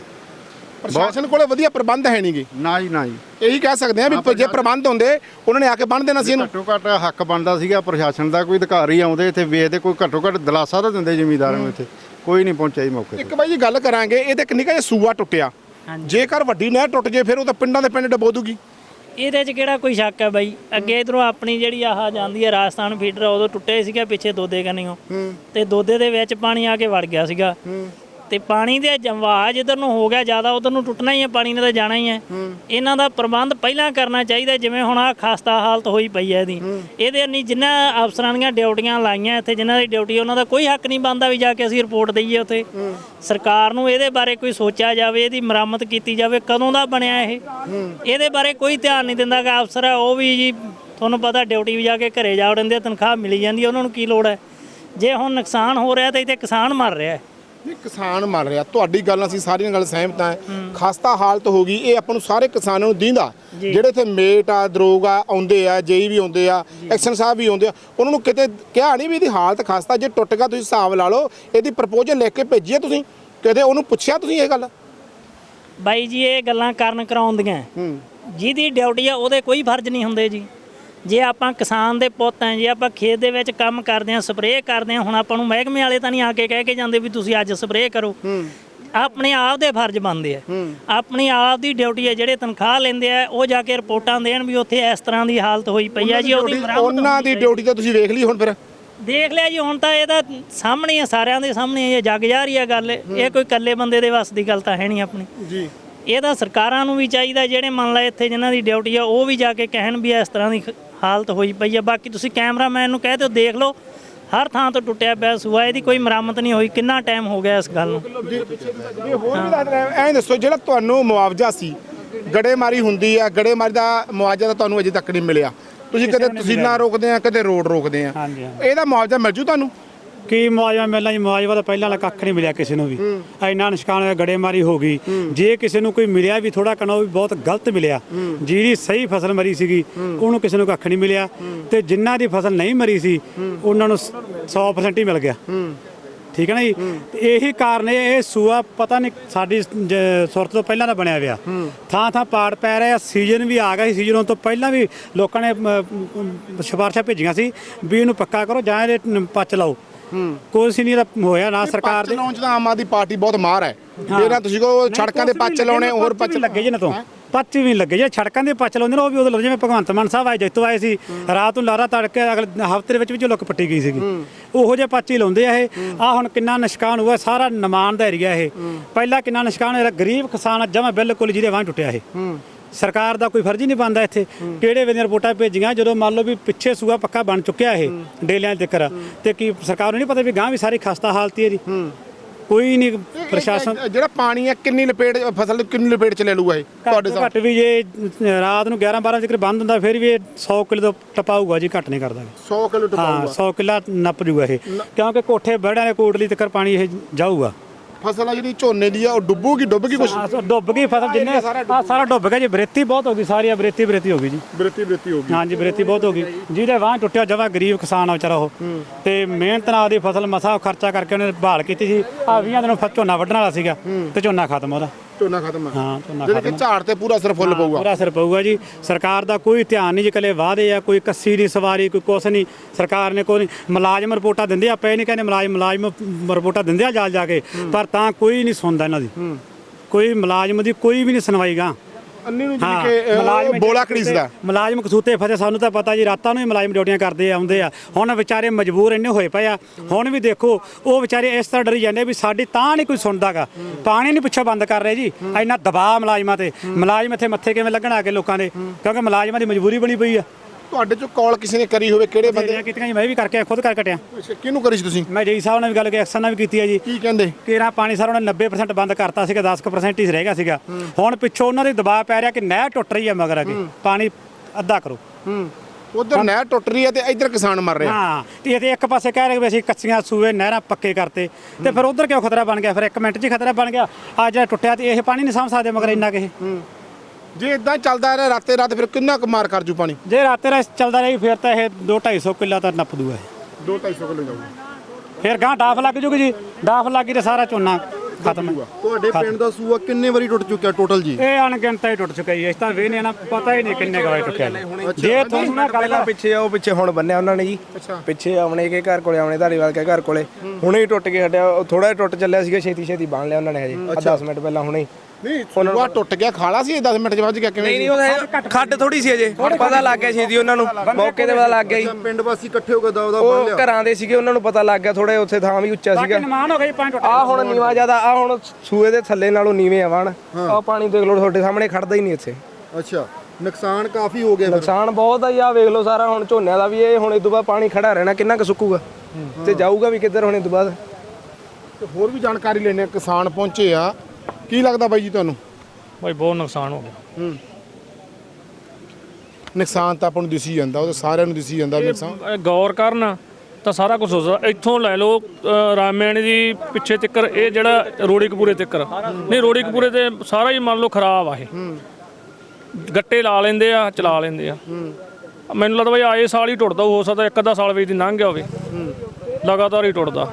ਪ੍ਰਸ਼ਾਸਨ ਕੋਲੇ ਵਧੀਆ ਪ੍ਰਬੰਧ ਹੈ ਨਹੀਂਗੇ ਨਾ ਜੀ ਨਾ ਜੀ। ਇਹੀ ਕਹਿ ਸਕਦੇ ਆ ਵੀ ਜੇ ਪ੍ਰਬੰਧ ਹੁੰਦੇ ਉਹਨਾਂ ਨੇ ਆ ਕੇ ਬੰਨ ਦੇਣਾ ਸੀ ਇਹਨੂੰ। ਘੱਟੋ ਘੱਟ ਹੱਕ ਬਣਦਾ ਸੀਗਾ ਪ੍ਰਸ਼ਾਸਨ ਦਾ ਕੋਈ ਅਧਿਕਾਰੀ ਆਉਂਦੇ ਇੱਥੇ ਵੇਖਦੇ ਕੋਈ ਘੱਟੋ ਘੱਟ ਦਲਾਸਾ ਤਾਂ ਦਿੰਦੇ ਜ਼ਿਮੀਂਦਾਰਾਂ ਨੂੰ ਇੱਥੇ। ਕੋਈ ਨਹੀਂ ਪਹੁੰਚਿਆ ਜੀ ਮੌਕੇ ਤੇ। ਇੱਕ ਬਾਈ ਜੀ ਗੱਲ ਕਰਾਂਗੇ ਇਹ ਤੇ ਇੱਕ ਨਿੱਕਾ ਜਿਹਾ ਸੂਆ ਟੁੱਟਿਆ। ਜੇਕਰ ਵੱਡੀ ਨਹਿਰ ਟੁੱਟ ਜੇ ਫਿਰ ਉਹ ਤਾਂ ਪਿੰਡਾਂ ਦੇ ਪਿੰਡ ਡਬੋ ਦੂਗੀ। ਇਹਦੇ 'ਚ ਕਿਹੜਾ ਕੋਈ ਸ਼ੱਕ ਹੈ ਬਾਈ? ਅੱਗੇ ਇਧਰੋਂ ਆਪਣੀ ਜਿਹੜੀ ਆਹ ਜਾਂਦੀ ਹੈ ਰਾਜਸਥਾਨ ਫੀਡਰ ਉਦੋਂ ਟੁੱਟੇ ਸੀਗਾ ਪਿੱਛੇ ਦੋਦੇ ਕੰਨੀਓ। ਤੇ ਦੋਦੇ ਦੇ ਵਿੱਚ ਪਾਣੀ ਆ ਕੇ ਵੜ ਗਿਆ ਸੀਗਾ। ਤੇ ਪਾਣੀ ਦੇ ਜਵਾਜ ਇਧਰ ਨੂੰ ਹੋ ਗਿਆ ਜ਼ਿਆਦਾ ਉਧਰ ਨੂੰ ਟੁੱਟਣਾ ਹੀ ਹੈ ਪਾਣੀ ਨੇ ਤਾਂ ਜਾਣਾ ਹੀ ਹੈ। ਇਹਨਾਂ ਦਾ ਪ੍ਰਬੰਧ ਪਹਿਲਾਂ ਕਰਨਾ ਚਾਹੀਦਾ ਜਿਵੇਂ ਹੁਣ ਆ ਖਸਤਾ ਹਾਲਤ ਹੋਈ ਪਈ ਹੈ ਇਹਦੀ। ਇਹਦੇ ਨਹੀਂ ਜਿਨ੍ਹਾਂ ਅਫਸਰਾਂ ਦੀਆਂ ਡਿਊਟੀਆਂ ਲਾਈਆਂ ਇੱਥੇ ਜਿਨ੍ਹਾਂ ਦੀ ਡਿਊਟੀ ਉਹਨਾਂ ਦਾ ਕੋਈ ਹੱਕ ਨਹੀਂ ਬਣਦਾ ਵੀ ਜਾ ਕੇ ਅਸੀਂ ਰਿਪੋਰਟ ਦਈਏ ਉੱਥੇ। ਸਰਕਾਰ ਨੂੰ ਇਹਦੇ ਬਾਰੇ ਕੋਈ ਸੋਚਿਆ ਜਾਵੇ ਇਹਦੀ ਮੁਰੰਮਤ ਕੀਤੀ ਜਾਵੇ ਕਦੋਂ ਦਾ ਬਣਿਆ ਇਹ? ਇਹਦੇ ਬਾਰੇ ਕੋਈ ਧਿਆਨ ਨਹੀਂ ਦਿੰਦਾ ਕਿ ਅਫਸਰ ਹੈ ਉਹ ਵੀ ਜੀ ਤੁਹਾਨੂੰ ਪਤਾ ਡਿਊਟੀ ਵੀ ਜਾ ਕੇ ਘਰੇ ਜਾ ਵੜਦੇ ਤਨਖਾਹ ਮਿਲੀ ਜਾਂਦੀ ਉਹਨਾਂ ਨੂੰ ਕੀ ਲੋੜ ਹੈ? ਜੇ ਹੁਣ ਨੁਕਸਾਨ ਹੋ ਰਿਹਾ ਤਾਂ ਇੱਥੇ ਕਿਸਾਨ ਮਰ ਰਿਹਾ ਹੈ। ਨਹੀਂ ਕਿਸਾਨ ਮਰ ਰਿਹਾ। ਤੁਹਾਡੀ ਗੱਲ ਅਸੀਂ ਸਾਰੀਆਂ ਗੱਲ ਸਹਿਮਤ ਹਾਂ। ਖਸਤਾ ਹਾਲਤ ਹੋ ਗਈ ਇਹ ਆਪਾਂ ਨੂੰ ਸਾਰੇ ਕਿਸਾਨਾਂ ਨੂੰ ਦੀਂਦਾ। ਜਿਹੜੇ ਇੱਥੇ ਮੇਟ ਆ ਦਰੋਗ ਆ ਆਉਂਦੇ ਆ ਜੇਈ ਵੀ ਆਉਂਦੇ ਆ ਐਕਸ਼ਨ ਸਾਹਿਬ ਵੀ ਆਉਂਦੇ ਆ ਉਹਨਾਂ ਨੂੰ ਕਿਤੇ ਕਿਹਾ ਨਹੀਂ ਵੀ ਇਹਦੀ ਹਾਲਤ ਖਸਤਾ ਜੇ ਟੁੱਟ ਗਿਆ ਤੁਸੀਂ ਹਿਸਾਬ ਲਾ ਲਓ ਇਹਦੀ ਪ੍ਰਪੋਜ਼ਲ ਲਿਖ ਕੇ ਭੇਜੀ ਆ ਤੁਸੀਂ। ਕਦੇ ਉਹਨੂੰ ਪੁੱਛਿਆ ਤੁਸੀਂ ਇਹ ਗੱਲ? ਬਾਈ ਜੀ ਇਹ ਗੱਲਾਂ ਕਰਨ ਕਰਾਉਂਦੀਆਂ। ਜਿਹਦੀ ਡਿਊਟੀ ਆ ਉਹਦੇ ਕੋਈ ਫਰਜ਼ ਨਹੀਂ ਹੁੰਦੇ ਜੀ। ਜੇ ਆਪਾਂ ਕਿਸਾਨ ਦੇ ਪੁੱਤ ਆਂ ਜੇ ਆਪਾਂ ਖੇਤ ਦੇ ਵਿੱਚ ਕੰਮ ਕਰਦੇ ਆਂ ਸਪਰੇਅ ਕਰਦੇ ਆਂ ਹੁਣ ਆਪਾਂ ਨੂੰ ਮਹਿਕਮੇ ਵਾਲੇ ਤਾਂ ਨਹੀਂ ਆ ਕੇ ਕਹਿ ਕੇ ਜਾਂਦੇ ਵੀ ਤੁਸੀਂ ਅੱਜ ਸਪਰੇਅ ਕਰੋ। ਆਪਣੇ ਆਪ ਦੇ ਫਰਜ਼ ਬਣਦੇ ਆ। ਆਪਣੀ ਆਪ ਦੀ ਡਿਊਟੀ ਹੈ ਜਿਹੜੇ ਤਨਖਾਹ ਲੈਂਦੇ ਆ ਉਹ ਜਾ ਕੇ ਰਿਪੋਰਟਾਂ ਦੇਣ ਵੀ ਉੱਥੇ ਇਸ ਤਰ੍ਹਾਂ ਦੀ ਹਾਲਤ ਹੋਈ ਪਈ ਆ ਜੀ ਉਹਦੀ ਉਹਨਾਂ ਦੀ ਡਿਊਟੀ ਤਾਂ ਤੁਸੀਂ ਵੇਖ ਲਈ ਹੁਣ ਫਿਰ। ਦੇਖ ਲਿਆ ਜੀ ਹੁਣ ਤਾਂ ਇਹ ਤਾਂ ਸਾਹਮਣੇ ਆ ਸਾਰਿਆਂ ਦੇ ਸਾਹਮਣੇ ਇਹ ਜੱਗ ਜਾ ਰਹੀ ਆ ਗੱਲ। ਇਹ ਕੋਈ ਇਕੱਲੇ ਬੰਦੇ ਦੇ ਵੱਸ ਦੀ ਗੱਲ ਤਾਂ ਹੈ ਨਹੀਂ ਆਪਣੀ। ਜੀ। ਇਹ ਤਾਂ ਸਰਕਾਰਾਂ ਨੂੰ ਵੀ ਚਾਹੀਦਾ ਜਿਹੜੇ ਮੰਨ ਲਾ ਇੱਥੇ ਜਿਨ੍ਹਾਂ ਦੀ ਡਿਊਟੀ ਆ ਉਹ ਵੀ ਜਾ ਕੇ ਕਹਿਣ ਵੀ ਇਸ ਤਰ੍ਹਾਂ ਦੀ ਹਾਲਤ ਹੋਈ ਪਈ ਆ। ਬਾਕੀ ਤੁਸੀਂ ਕੈਮਰਾਮੈਨ ਨੂੰ ਕਹਿ ਦਿਓ ਦੇਖ ਲਓ। ਹਰ ਥਾਂ ਤੋਂ ਟੁੱਟਿਆ ਪਿਆ ਸੂਆ ਇਹਦੀ ਕੋਈ ਮੁਰੰਮਤ ਨਹੀਂ ਹੋਈ। ਕਿੰਨਾ ਟਾਈਮ ਹੋ ਗਿਆ ਇਸ ਗੱਲ ਨੂੰ? ਇਹ ਹੋਰ ਵੀ ਦੱਸ ਰਿਹਾ ਐਂ ਦੱਸੋ ਜਿਹੜਾ ਤੁਹਾਨੂੰ ਮੁਆਵਜ਼ਾ ਸੀ ਗੜੇਮਾਰੀ ਹੁੰਦੀ ਆ ਗੜੇਮਾਰੀ ਦਾ ਮੁਆਵਜ਼ਾ ਤਾਂ ਤੁਹਾਨੂੰ ਅਜੇ ਤੱਕ ਨਹੀਂ ਮਿਲਿਆ। ਤੁਸੀਂ ਕਦੇ ਤਹਿਸੀਲਾਂ ਰੋਕਦੇ ਆ ਕਦੇ ਰੋਡ ਰੋਕਦੇ ਆ। ਹਾਂਜੀ, ਹਾਂਜੀ। ਇਹਦਾ ਮੁਆਵਜ਼ਾ ਮਿਲ ਜੂ ਤੁਹਾਨੂੰ? ਕੀ ਮੁਆਵਜ਼ਾ ਮਿਲਣਾ ਜੀ? ਮੁਆਵਜ਼ਾ ਤਾਂ ਪਹਿਲਾਂ ਵਾਲਾ ਕੱਖ ਨਹੀਂ ਮਿਲਿਆ ਕਿਸੇ ਨੂੰ ਵੀ। ਇੰਨਾ ਨਿਸ਼ਕਾਨ ਹੋਇਆ ਗੜੇਮਾਰੀ ਹੋ ਗਈ। ਜੇ ਕਿਸੇ ਨੂੰ ਕੋਈ ਮਿਲਿਆ ਵੀ ਥੋੜਾ ਕਣਾ ਉਹ ਵੀ ਬਹੁਤ ਗਲਤ ਮਿਲਿਆ। ਜਿਹੜੀ ਸਹੀ ਫਸਲ ਮਰੀ ਸੀਗੀ ਉਹਨੂੰ ਕਿਸੇ ਨੂੰ ਕੱਖ ਨਹੀਂ ਮਿਲਿਆ। ਤੇ ਜਿਨ੍ਹਾਂ ਦੀ ਫਸਲ ਨਹੀਂ ਮਰੀ ਸੀ ਉਹਨਾਂ ਨੂੰ 100% ਹੀ ਮਿਲ ਗਿਆ। ਠੀਕ ਹੈ ਨਾ ਜੀ? ਇਹੀ ਕਾਰਨ ਇਹ ਇਹ ਸੂਆ ਪਤਾ ਨਹੀਂ ਸਾਡੀ ਜ- ਸੁਰਤ ਤੋਂ ਪਹਿਲਾਂ ਦਾ ਬਣਿਆ ਹੋਇਆ ਥਾਂ ਥਾਂ ਪਾੜ ਪੈ ਰਿਹਾ ਸੀਜ਼ਨ ਵੀ ਆ ਗਿਆ ਸੀ। ਸੀਜ਼ਨ ਤੋਂ ਪਹਿਲਾਂ ਵੀ ਲੋਕਾਂ ਨੇ ਅਮ, ਅਮ, ਸਿਫਾਰਸ਼ਾਂ ਭੇਜੀਆਂ ਸੀ ਵੀ ਇਹਨੂੰ ਪੱਕਾ ਕਰੋ ਜਾਂ ਇਹਦੇ ਨ- ਪੱਚ ਲਾਓ। ਕੁਛ ਨਹੀਂ ਇਹਦਾ ਹੋਇਆ ਨਾ ਸਰਕਾਰ ਦੇ। ਚਲਾਉਣ ਚ ਤਾਂ ਆਮ ਆਦਮੀ ਪਾਰਟੀ ਬਹੁਤ ਮਾਰ ਹੈ। ਜੇ ਨਾ ਤੁਸੀਂ ਕੋ ਸੜਕਾਂ ਦੇ ਪੱਚ ਲਾਉਣੇ ਹੋਰ ਪੱਚ ਲੱਗੇ ਜੇ ਨਾ ਤੋਂ। ਪੱਚ ਵੀ ਲੱਗੇ ਜੇ ਸੜਕਾਂ ਦੇ ਪੱਚ ਲਾਉਂਦੇ ਨੇ ਉਹ ਵੀ ਉਦੋਂ ਜਿਵੇਂ ਭਗਵੰਤ ਮਾਨ ਸਾਹਿਬ ਆਏ ਜੈਤੋ ਆਏ ਸੀ ਰਾਤ ਨੂੰ ਲਾਰਾ ਤੜਕੇ ਅਗਲੇ ਹਫ਼ਤੇ ਦੇ ਵਿੱਚ ਵਿੱਚ ਲੋਕ ਪੱਟੀ ਗਈ ਸੀਗੀ। ਉਹੋ ਜਿਹੇ ਪੱਚ ਹੀ ਲਾਉਂਦੇ ਆ ਇਹ। ਆ ਹੁਣ ਕਿੰਨਾ ਨਿਸ਼ਕਾਨ ਹੋਇਆ ਸਾਰਾ ਨਮਾਨ ਦਾ ਏਰੀਆ ਇਹ। ਪਹਿਲਾਂ ਕਿੰਨਾ ਨਿਸ਼ਕਾਨ ਹੋਇਆ ਗਰੀਬ ਕਿਸਾਨ ਜਮਾ ਬਿਲਕੁਲ ਜਿਹਦੇ ਵਾਂ ਟੁੱਟਿਆ ਇਹ। ਸਰਕਾਰ ਦਾ ਕੋਈ ਫਰਜ਼ ਹੀ ਨਹੀਂ ਬਣਦਾ ਇੱਥੇ। ਕਿਹੜੇ ਵੇਲੇ ਰਿਪੋਰਟਾਂ ਭੇਜੀਆਂ ਜਦੋਂ ਮੰਨ ਲਓ ਵੀ ਪਿੱਛੇ ਸੂਆ ਪੱਕਾ ਬਣ ਚੁੱਕਿਆ ਇਹ ਡੇਲਿਆਂ ਦੇ ਕਰ ਤੇ ਕੀ ਸਰਕਾਰ ਨੂੰ ਨਹੀਂ ਪਤਾ ਵੀ ਗਾਂ ਵੀ ਸਾਰੀ ਖਸਤਾ ਹਾਲਤ ਹੀ ਹੈ ਜੀ? ਕੋਈ ਨਹੀਂ ਪ੍ਰਸ਼ਾਸਨ ਜਿਹੜਾ ਪਾਣੀ ਹੈ ਕਿੰਨੀ ਲਪੇਟ ਫਸਲ ਕਿੰਨੀ ਲਪੇਟ ਚ ਲੈ ਲੂਗਾ ਇਹ? ਤੁਹਾਡੇ ਘੱਟ ਘੱਟ ਵੀ ਜੇ ਰਾਤ ਨੂੰ 11 12 ਵਜੇ ਬੰਦ ਹੁੰਦਾ ਫਿਰ ਵੀ ਇਹ 100 ਕਿਲੋ ਤੋਂ ਟਪਾਊਗਾ ਜੀ ਘੱਟ ਨਹੀਂ ਕਰਦਾ 100 ਕਿਲੋ ਹਾਂ 100 ਕਿੱਲਾ ਨੱਪ ਜੂਗਾ ਇਹ। ਕਿਉਂਕਿ ਕੋਠੇ ਬੜਿਆਂ ਦੇ ਕੋਟਲੀ ਤੱਕ ਪਾਣੀ ਇਹ ਜਾਊਗਾ। ਫਸਲ ਆ ਜਿਹੜੀ ਝੋਨੇ ਦੀ ਆ ਉਹ ਡੁੱਬੂਗੀ ਡੁੱਬ ਗਈ ਕੁਛ? ਆਹ ਡੁੱਬ ਗਈ ਫਸਲ ਜਿੰਨੇ ਆ ਸਾਰਾ ਡੁੱਬ ਗਿਆ ਜੀ ਬਰੇਤੀ ਬਹੁਤ ਹੋ ਗਈ ਸਾਰੀ ਆ ਬਰੇਤੀ ਬਰੇਤੀ ਹੋ ਗਈ ਜੀ। ਬਰਤੀ ਬਰਤੀ ਹੋ ਗਈ। ਹਾਂਜੀ ਬਰੇਤੀ ਬਹੁਤ ਹੋ ਗਈ। ਜਿਹਦੇ ਵਾਹ ਟੁੱਟਿਆ ਜਵਾ ਗਰੀਬ ਕਿਸਾਨ ਆ ਵਿਚਾਰਾ ਉਹ। ਤੇ ਮਿਹਨਤ ਨਾਲ ਦੀ ਫਸਲ ਮਸਾ ਖਰਚਾ ਕਰਕੇ ਉਹਨੇ ਬਹਾਲ ਕੀਤੀ ਸੀ। ਆ 20 ਦਿਨੋਂ ਫ- ਝੋਨਾ ਵੱਢਣ ਵਾਲਾ ਸੀਗਾ ਤੇ ਝੋਨਾ ਖਤਮ ਉਹਦਾ। ਝੋਨਾ ਖਤਮ ਹੈ ਹਾਂ ਝੋਨਾ ਖਤਮ ਕਿ ਝਾੜ ਤੇ ਪੂਰਾ ਅਸਰ ਫੁੱਲ ਪਊਗਾ। ਪੂਰਾ ਅਸਰ ਪਊਗਾ ਜੀ। ਸਰਕਾਰ ਦਾ ਕੋਈ ਧਿਆਨ ਨਹੀਂ ਜੀ ਕਲੇ ਵਾਅਦੇ ਆ ਕੋਈ ਕੱਸੀ ਨਹੀਂ ਸਵਾਰੀ ਕੋਈ ਕੁਛ ਨਹੀਂ। ਸਰਕਾਰ ਨੇ ਕੋਈ ਨਹੀਂ ਮੁਲਾਜ਼ਮ ਰਿਪੋਰਟਾਂ ਦਿੰਦੇ ਆ ਪਏ ਨਹੀਂ ਕਹਿੰਦੇ ਮੁਲਾਜ਼ਮ ਮੁਲਾਜ਼ਮ ਰਿਪੋਰਟਾਂ ਦਿੰਦੇ ਆ ਜਾਲ ਜਾ ਕੇ। ਪਰ ਤਾਂ ਕੋਈ ਨਹੀਂ ਸੁਣਦਾ ਇਹਨਾਂ ਦੀ। ਕੋਈ ਮੁਲਾਜ਼ਮ ਦੀ ਕੋਈ ਵੀ ਨਹੀਂ ਸੁਣਵਾਈਗਾ। ਅੰਨੀ ਨੂੰ ਹਾਂ ਜਿਹੜੀ ਕਿ ਮੁਲਾਜ਼ਮ ਅਹ, ਬੋਲਾ ਕੜੀਸਦਾ ਮੁਲਾਜ਼ਮ ਕਸੂਤੇ ਫਸੇ ਸਾਨੂੰ ਤਾਂ ਪਤਾ ਜੀ ਰਾਤਾਂ ਨੂੰ ਹੀ ਮੁਲਾਜ਼ਮ ਡਿਊਟੀਆਂ ਕਰਦੇ ਆਉਂਦੇ ਆ। ਹੁਣ ਵਿਚਾਰੇ ਮਜਬੂਰ ਇੰਨੇ ਹੋਏ ਪਏ ਆ। ਹੁਣ ਵੀ ਦੇਖੋ ਉਹ ਵਿਚਾਰੇ ਇਸ ਤਰ੍ਹਾਂ ਡਰੀ ਜਾਂਦੇ ਵੀ ਸਾਡੀ ਤਾਂ ਨਹੀਂ ਕੋਈ ਸੁਣਦਾਗਾ। ਪਾਣੀ ਨਹੀਂ ਪਿੱਛੋਂ ਬੰਦ ਕਰ ਰਹੇ ਜੀ। ਇੰਨਾ ਦਬਾਅ ਮੁਲਾਜ਼ਮਾਂ ਤੇ। ਮੁਲਾਜ਼ਮ ਇੱਥੇ ਮੱਥੇ ਕਿਵੇਂ ਲੱਗਣ ਆ ਕੇ ਲੋਕਾਂ ਦੇ? ਕਿਉਂਕਿ ਮੁਲਾਜ਼ਮਾਂ ਦੀ ਮਜਬੂਰੀ ਬਣੀ ਪਈ ਆ। ਤੁਹਾਡੇ ਚੋਂ ਕਾਲ ਕਿਸੇ ਨੇ ਕਰੀ ਹੋਵੇ ਕਿਹੜੇ ਬੰਦੇ? ਬੰਦੇ ਕੀਤੀਆਂ ਜੀ ਮੈਂ ਵੀ ਕਰਕੇ ਖੁਦ ਕਰ ਕਟਿਆ। ਕਿਹਨੂੰ ਕਰੀ ਸੀ ਤੁਸੀਂ? ਮੈਂ ਜੀ ਸਾਹਿਬ ਨਾਲ ਵੀ ਗੱਲ ਕੀਤੀ ਅਕਸਰ ਨਾਲ ਵੀ ਕੀਤੀ ਹੈ ਜੀ। ਕੀ ਕਹਿੰਦੇ? ਕੇਰਾ ਪਾਣੀ ਸਾਰਾ ਉਹਨੇ 90% ਬੰਦ ਕਰਤਾ ਸੀਗਾ 10% ਹੀ ਰਹਿ ਗਿਆ ਸੀਗਾ। ਹੁਣ ਪਿੱਛੋਂ ਉਹਨਾਂ ਦੇ ਦਬਾਅ ਪੈ ਰਿਹਾ ਕਿ ਨਹਿਰ ਟੁੱਟ ਰਹੀ ਹੈ ਮਗਰ ਅਗੇ। ਪਾਣੀ ਅੱਧਾ ਕਰੋ। ਹੂੰ। ਉਧਰ ਨਹਿਰ ਟੁੱਟ ਰਹੀ ਹੈ ਤੇ ਇੱਧਰ ਕਿਸਾਨ ਮਰ ਰਿਹਾ। ਹਾਂ ਤੇ ਇਹ ਇੱਕ ਪਾਸੇ ਕਹਿ ਰਹੇ ਵੀ ਅਸੀਂ ਕੱਚੀਆਂ ਸੂਏ ਨਹਿਰਾਂ ਪੱਕੇ ਕਰਤੇ। ਤੇ ਫਿਰ ਉਧਰ ਕਿਉਂ ਖਤਰਾ ਬਣ ਗਿਆ? ਫਿਰ ਇੱਕ ਮਿੰਟ 'ਚ ਹੀ ਖਤਰਾ ਬਣ ਗਿਆ। ਆ ਜਿਹੜਾ ਟੁੱਟਿਆ ਤੇ ਇਹ ਪਾਣੀ ਨਹੀਂ ਸਾਂਭ ਸਕਦੇ ਮਗਰ ਇੰਨਾ ਕਿ ਇਹ। ਜੇ ਇਦਾਂ ਚੱਲਦਾ ਰਿਹਾ ਰਾਤੇ ਰਾਤ ਫਿਰ ਕਿੰਨਾ ਕੁ ਮਾਰ ਕਰ ਜੂ ਪਾਣੀ? ਜੇ ਰਾਤੇ ਰਾਤ ਚੱਲਦਾ ਰਹੀ ਫਿਰ ਤਾਂ ਇਹ 2 250 ਕਿੱਲਾ ਤਾਂ ਨੱਪ ਦੂਗਾ ਇਹ। 2 250 ਕਿਲੋ ਜਾਊਗਾ। ਫਿਰ ਗਾਂ ਡਾਫ ਲੱਗ ਜੂਗੀ ਜੀ। ਡਾਫ ਲੱਗ ਗਈ ਤੇ ਸਾਰਾ ਝੋਨਾ ਖਤਮ। ਹੈ ਤੁਹਾਡੇ ਪਿੰਡ ਦਾ ਸੂਆ ਕਿੰਨੇ ਵਾਰੀ ਟੁੱਟ ਚੁੱਕਿਆ ਟੋਟਲ ਜੀ? ਇਹ ਅਣਗਿਣਤ ਹੀ ਟੁੱਟ ਚੁੱਕਾ ਜੀ। ਇਸ ਤਾਂ ਵੇਨੇ ਨਾ ਪਤਾ ਹੀ ਨਹੀਂ ਕਿੰਨੇ ਗਾਏ ਟੁੱਟਿਆ ਜੀ। ਜੇ ਤੁਹਾਨੂੰ ਨਾ ਗੱਲ ਪਹਿਲਾਂ ਪਿੱਛੇ ਆ ਉਹ ਪਿੱਛੇ ਹੁਣ ਬੰਨਿਆ ਉਹਨਾਂ ਨੇ ਜੀ। ਪਿੱਛੇ ਆਉਣੇ ਕੇ ਘਰ ਕੋਲੇ ਆਉਣੇ ਧਾਰੀਵਾਲ ਕੇ ਘਰ ਕੋਲੇ। ਹੁਣੇ ਹੀ ਟੁੱਟ ਕੇ ਹਟਿਆ। ਉਹ ਥੋੜਾ ਜਿਹਾ ਟੁੱਟ ਚੱਲਿਆ ਸੀਗਾ ਛੇਤੀ ਛੇਤੀ ਬੰਨ ਲਿਆ ਉਹਨਾਂ ਨੇ ਹਜੇ। 10 ਮਿੰਟ ਪਹਿਲਾਂ ਹੁਣੇ ਹੀ। ਨਹੀਂ ਸੂਆ ਟੁੱਟ ਗਿਆ ਖਾਲਾ ਸੀ 10 ਮਿੰਟ ਚ ਵੱਜ ਗਿਆ ਕਿਵੇਂ ਨਹੀਂ ਨਹੀਂ ਉਹ ਖੱਡ ਥੋੜੀ ਸੀ ਅਜੇ ਪਤਾ ਲੱਗ ਗਿਆ ਛੇਤੀ ਉਹਨਾਂ ਨੂੰ ਮੌਕੇ ਤੇ ਪਤਾ ਲੱਗ ਗਿਆ ਜੀ। ਪਿੰਡ ਵਾਸੀ ਇਕੱਠੇ ਹੋ ਕੇ ਦਵਦਾ ਫੜ ਉਹ ਲਿਆ। ਘਰਾਂ ਦੇ ਸੀਗੇ ਉਹਨਾਂ ਨੂੰ ਪਤਾ ਲੱਗ ਗਿਆ ਥੋੜੇ ਉੱਥੇ ਥਾਂ ਵੀ ਉੱਚਾ ਸੀਗਾ। ਨਿਮਾਨ ਹੋ ਗਈ ਪਾਣੀ ਟੁੱਟ ਆ ਹੁਣ ਨੀਵਾ ਜ਼ਿਆਦਾ ਆ ਹੁਣ ਸੂਏ ਦੇ ਥੱਲੇ ਨਾਲੋਂ ਨੀਵੇਂ ਆ ਵਣ ਆ ਪਾਣੀ ਦੇਖ ਲਓ ਤੁਹਾਡੇ ਸਾਹਮਣੇ ਖੜਦਾ ਹੀ ਨਹੀਂ ਇੱਥੇ। ਅੱਛਾ ਨੁਕਸਾਨ ਕਾਫੀ ਹੋ ਗਿਆ ਨੁਕਸਾਨ ਬਹੁਤ ਆ ਜੀ ਆ ਵੇਖ ਲਓ ਸਾਰਾ ਹੁਣ ਝੋਨਿਆਂ ਦਾ ਵੀ ਇਹ ਹੁਣ ਤੋਂ ਬਾਅਦ ਪਾਣੀ ਖੜਾ ਰਹਿਣਾ ਕਿੰਨਾ ਕੁ ਸੁੱਕੂਗਾ? ਤੇ ਜਾਊਗਾ ਵੀ ਕਿੱਧਰ ਹੁਣ ਤੋਂ ਬਾਅਦ? ਤੇ ਹੋਰ ਵੀ ਜਾਣਕਾਰੀ ਲੈਣੇ ਕਿਸਾਨ ਪਹੁੰਚੇ ਆ। ਕੀ ਲੱਗਦਾ ਬਾਈ ਜੀ ਤੁਹਾਨੂੰ? ਭਾਈ ਬਹੁਤ ਨੁਕਸਾਨ ਹੋ ਗਿਆ। ਨੁਕਸਾਨ ਤਾਂ ਆਪਾਂ ਨੂੰ ਦਿਸੀ ਜਾਂਦਾ ਉਹ ਤਾਂ ਸਾਰਿਆਂ ਨੂੰ ਦਿਸੀ ਜਾਂਦਾ ਵੀ ਨੁਕਸਾਨ। ਇਹ ਗੌਰ ਕਰਨ ਤਾਂ ਸਾਰਾ ਕੁਝ ਹੋ ਸਕਦਾ। ਇੱਥੋਂ ਲੈ ਲਓ ਅ, ਰਾਮੇਣ ਦੀ ਪਿੱਛੇ ਤਿੱਕਰ ਇਹ ਜਿਹੜਾ ਰੋੜੀ ਕਪੂਰੇ ਤਿੱਕਰ। ਨਹੀਂ ਰੋੜੀ ਕਪੂਰੇ ਤੇ ਸਾਰਾ ਹੀ ਮੰਨ ਲਓ ਖਰਾਬ ਆ ਇਹ। ਗੱਟੇ ਲਾ ਲੈਂਦੇ ਆ ਚਲਾ ਲੈਂਦੇ ਆ। ਮੈਨੂੰ ਲੱਗਦਾ ਬਈ ਆਏ ਸਾਲ ਹੀ ਟੁੱਟਦਾ ਹੋ ਸਕਦਾ ਇੱਕ ਅੱਧਾ ਸਾਲ ਵਿੱਚ ਦੀ ਲੰਘ ਗਿਆ ਹੋਵੇ। ਲਗਾਤਾਰ ਹੀ ਟੁੱਟਦਾ।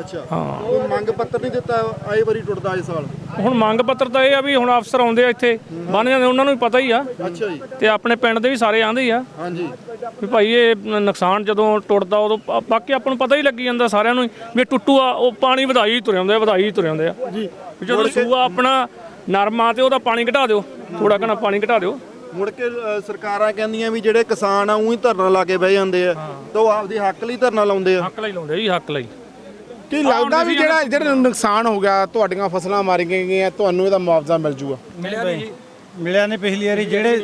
ਅੱਛਾ। ਹਾਂ। ਮੰਗ ਪੱਤਰ ਨਹੀਂ ਦਿੱਤਾ ਆਏ ਵਾਰੀ ਟੁੱਟਦਾ ਆਏ ਸਾਲ? ਹੁਣ ਮੰਗ ਪੱਤਰ ਤਾਂ ਇਹ ਆ ਵੀ ਹੁਣ ਅਫਸਰ ਆਉਂਦੇ ਆ ਇੱਥੇ ਬਣ ਜਾਂਦੇ ਉਹਨਾਂ ਨੂੰ ਵੀ ਪਤਾ ਹੀ ਆ। ਅੱਛਾ ਜੀ। ਤੇ ਆਪਣੇ ਪਿੰਡ ਦੇ ਵੀ ਸਾਰੇ ਆਂਦੇ ਹੀ ਆ। ਹਾਂਜੀ। ਵੀ ਭਾਈ ਇਹ ਨੁਕਸਾਨ ਜਦੋਂ ਟੁੱਟਦਾ ਉਦੋਂ ਬਾਕੀ ਆਪਾਂ ਨੂੰ ਪਤਾ ਹੀ ਲੱਗੀ ਜਾਂਦਾ ਸਾਰਿਆਂ ਨੂੰ ਹੀ ਵੀ ਟੁੱਟੂ ਆ ਉਹ ਪਾਣੀ ਵਧਾਈ ਤੁਰੇ ਆਉਂਦੇ ਆ ਵਧਾਈ ਤੁਰੇ ਆਉਂਦੇ ਆ। ਜੀ। ਜਦੋਂ ਸੂਆ ਆਪਣਾ ਨਰਮਾ ਤੇ ਉਹਦਾ ਪਾਣੀ ਘਟਾ ਦਿਓ ਥੋੜਾ ਘਣਾ ਪਾਣੀ ਘਟਾ ਦਿਓ। ਮੁੜ ਕੇ ਅ, ਸਰਕਾਰਾਂ ਕਹਿੰਦੀਆਂ ਵੀ ਜਿਹੜੇ ਕਿਸਾਨ ਆ ਉਹੀ ਧਰਨਾ ਲਾ ਕੇ ਬਹਿ ਜਾਂਦੇ ਆ। ਤਾਂ ਉਹ ਆਪਦੀ ਹੱਕ ਲਈ ਧਰਨਾ ਲਾਉਂਦੇ ਆ। ਹੱਕ ਲਈ ਲਾਉਂਦੇ ਜੀ ਹੱਕ ਲਈ। ਕੀ ਲੱਗਦਾ ਵੀ ਜਿਹੜਾ ਜਿਹੜਾ ਨੁਕਸਾਨ ਹੋ ਗਿਆ ਤੁਹਾਡੀਆਂ ਫਸਲਾਂ ਮਾਰੀਆਂ ਗਈਆਂ ਤੁਹਾਨੂੰ ਇਹਦਾ ਮੁਆਵਜ਼ਾ ਮਿਲ ਜੂਗਾ? ਮਿਲਿਆ ਨਹੀਂ ਪਿਛਲੀ ਵਾਰੀ ਜਿਹੜੇ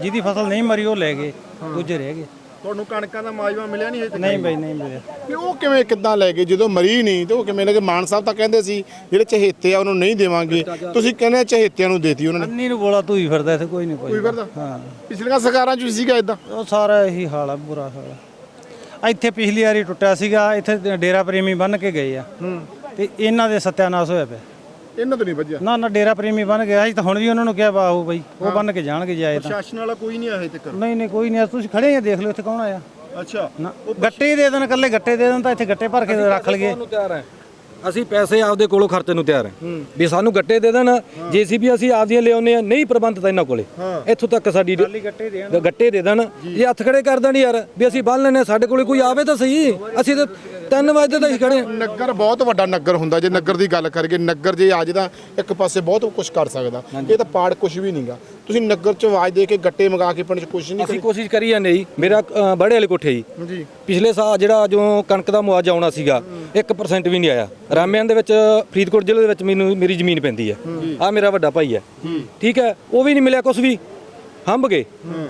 ਜਿਹਦੀ ਫਸਲ ਨਹੀਂ ਮਰੀ ਉਹ ਲੈ ਗਏ ਦੂਜੇ ਰਹਿ ਗਏ। ਤੁਹਾਨੂੰ ਕਣਕਾਂ ਦਾ ਮਾਜਵਾ ਮਿਲਿਆ ਨਹੀਂ ਹਜੇ ਨਹੀਂ ਬਈ ਨਹੀਂ ਮਿਲਿਆ। ਵੀ ਉਹ ਕਿਵੇਂ ਕਿੱਦਾਂ ਲੈ ਗਏ? ਜਦੋਂ ਮਰੀ ਨਹੀਂ ਤੇ ਉਹ ਕਿਵੇਂ ਲੈ ਮਾਨ ਸਾਹਿਬ ਤਾਂ ਕਹਿੰਦੇ ਸੀ ਜਿਹੜੇ ਚਹੇਤੇ ਆ ਉਹਨੂੰ ਨਹੀਂ ਦੇਵਾਂਗੇ। ਤੁਸੀਂ ਕਹਿੰਦੇ ਚਹੇਤਿਆਂ ਨੂੰ ਦੇਤੀ ਉਹਨਾਂ ਨੇ। ਅੰਨੀ ਨੂੰ ਬੋਲਾ ਤੂੰ ਹੀ ਫਿਰਦਾ ਇੱਥੇ ਕੋਈ ਨਹੀਂ ਕੋਈ ਫਿਰਦਾ? ਹਾਂ। ਪਿਛਲੀਆਂ ਸਰਕਾਰਾਂ 'ਚ ਵੀ ਸੀਗਾ ਇਦਾਂ ਉਹ ਸਾਰਾ ਇਹੀ ਹਾਲ ਆ ਬੁਰਾ ਹਾਲ ਆ। ਇੱਥੇ ਪਿਛਲੀ ਵਾਰੀ ਟੁੱਟਿਆ ਸੀਗਾ ਇੱਥੇ ਡੇਰਾ ਪ੍ਰੇਮੀ ਬੰਨ ਕੇ ਗਏ ਆ। ਤੇ ਇਹਨਾਂ ਦੇ ਸਤਿਆਨਾਸ਼ ਹੋਇਆ ਪਿਆ। ਇਹਨਾਂ ਤੋਂ ਨਹੀਂ ਵੱਜਿਆ? ਨਾ ਨਾ ਡੇਰਾ ਪ੍ਰੇਮੀ ਬੰਨ ਗਿਆ ਸੀ ਤਾਂ ਹੁਣ ਵੀ ਉਹਨਾਂ ਨੂੰ ਕਿਹਾ ਬਾਹੂ ਬਈ। ਉਹ ਬੰਨ ਕੇ ਜਾਣਗੇ ਜਾਏ ਤਾਂ। ਪ੍ਰਸ਼ਾਸਨ ਵਾਲਾ ਕੋਈ ਨਹੀਂ ਆਇਆ ਹਜੇ ਤੱਕ ਨਹੀਂ ਨਹੀਂ ਕੋਈ ਨਹੀਂ ਤੁਸੀਂ ਖੜੇ ਆ ਦੇਖ ਲਓ ਇੱਥੇ ਕੌਣ ਆਇਆ। ਅੱਛਾ। ਨਾ ਗੱਟੇ ਦੇ ਦੇਣ ਇਕੱਲੇ ਗੱਟੇ ਦੇ ਦੇਣ ਤਾਂ ਇੱਥੇ ਗੱਟੇ ਭਰ ਕੇ ਰੱਖ ਲਈਏ। ਨੂੰ ਤਿਆਰ ਹੈ। ਅਸੀਂ ਪੈਸੇ ਆਪਦੇ ਕੋਲੋਂ ਖਰਚਣ ਨੂੰ ਤਿਆਰ ਹੈ। ਵੀ ਸਾਨੂੰ ਗੱਟੇ ਦੇ ਦੇਣ ਜੀਸੀਬੀ ਅਸੀਂ ਆਪਦੀਆਂ ਲਿਆਉਨੇ ਆ ਨਹੀਂ ਪ੍ਰਬੰਧ ਤਾਂ ਇਹਨਾਂ ਕੋਲੇ। ਇੱਥੋਂ ਤੱਕ ਸਾਡੀ ਗੱਟੇ ਦੇਣ। ਗੱਟੇ ਦੇ ਦੇਣ। ਇਹ ਹੱਥ ਖੜੇ ਕਰ ਦੇਣ ਯਾਰ ਵੀ ਅਸੀਂ ਬੰਨ ਲੈਨੇ ਸਾਡੇ ਕੋਲੇ ਕੋਈ ਆਵੇ ਤਾਂ ਸਹੀ। ਅਸੀਂ ਤਾਂ 3 ਵਜੇ ਤਾਂ ਖੜੇ ਹਾਂ। ਨਗਰ ਬਹੁਤ ਵੱਡਾ ਨਗਰ ਹੁੰਦਾ ਜੇ ਨਗਰ ਦੀ ਗੱਲ ਕਰੀਏ ਨਗਰ ਜੇ ਅੱਜ ਦਾ ਇੱਕ ਪਾਸੇ ਬਹੁਤ ਕੁਝ ਕਰ ਸਕਦਾ ਇਹ ਤਾਂ ਪਾੜ ਕੁਝ ਵੀ ਨਹੀਂਗਾ ਤੁਸੀਂ ਨਗਰ 'ਚ ਆਵਾਜ਼ ਦੇ ਕੇ ਗੱਟੇ ਮੰਗਾ ਕੇ ਪਿੰਡ 'ਚ ਕੁਝ ਨਹੀਂ ਅਸੀਂ ਕੋਸ਼ਿਸ਼ ਕਰੀ ਜਾਂਦੇ ਜੀ। ਮੇਰਾ ਅ, ਬੜੇ ਵਾਲੇ ਕੋਠੇ ਜੀ। ਜੀ ਪਿਛਲੇ ਸਾਲ ਜਿਹੜਾ ਜੋ ਕਣਕ ਦਾ ਮੁਆਵਜ਼ਾ ਆਉਣਾ ਸੀਗਾ 1% ਵੀ ਨਹੀਂ ਆਇਆ। ਰਾਮਿਆਂ ਦੇ ਵਿੱਚ ਫਰੀਦਕੋਟ ਜ਼ਿਲ੍ਹੇ ਦੇ ਵਿੱਚ ਮੈਨੂੰ ਮੇਰੀ ਜ਼ਮੀਨ ਪੈਂਦੀ ਹੈ। ਆ ਮੇਰਾ ਵੱਡਾ ਭਾਈ ਹੈ। ਠੀਕ ਹੈ ਉਹ ਵੀ ਨਹੀਂ ਮਿਲਿਆ ਕੁਝ ਵੀ। ਹੰਬ ਗਏ।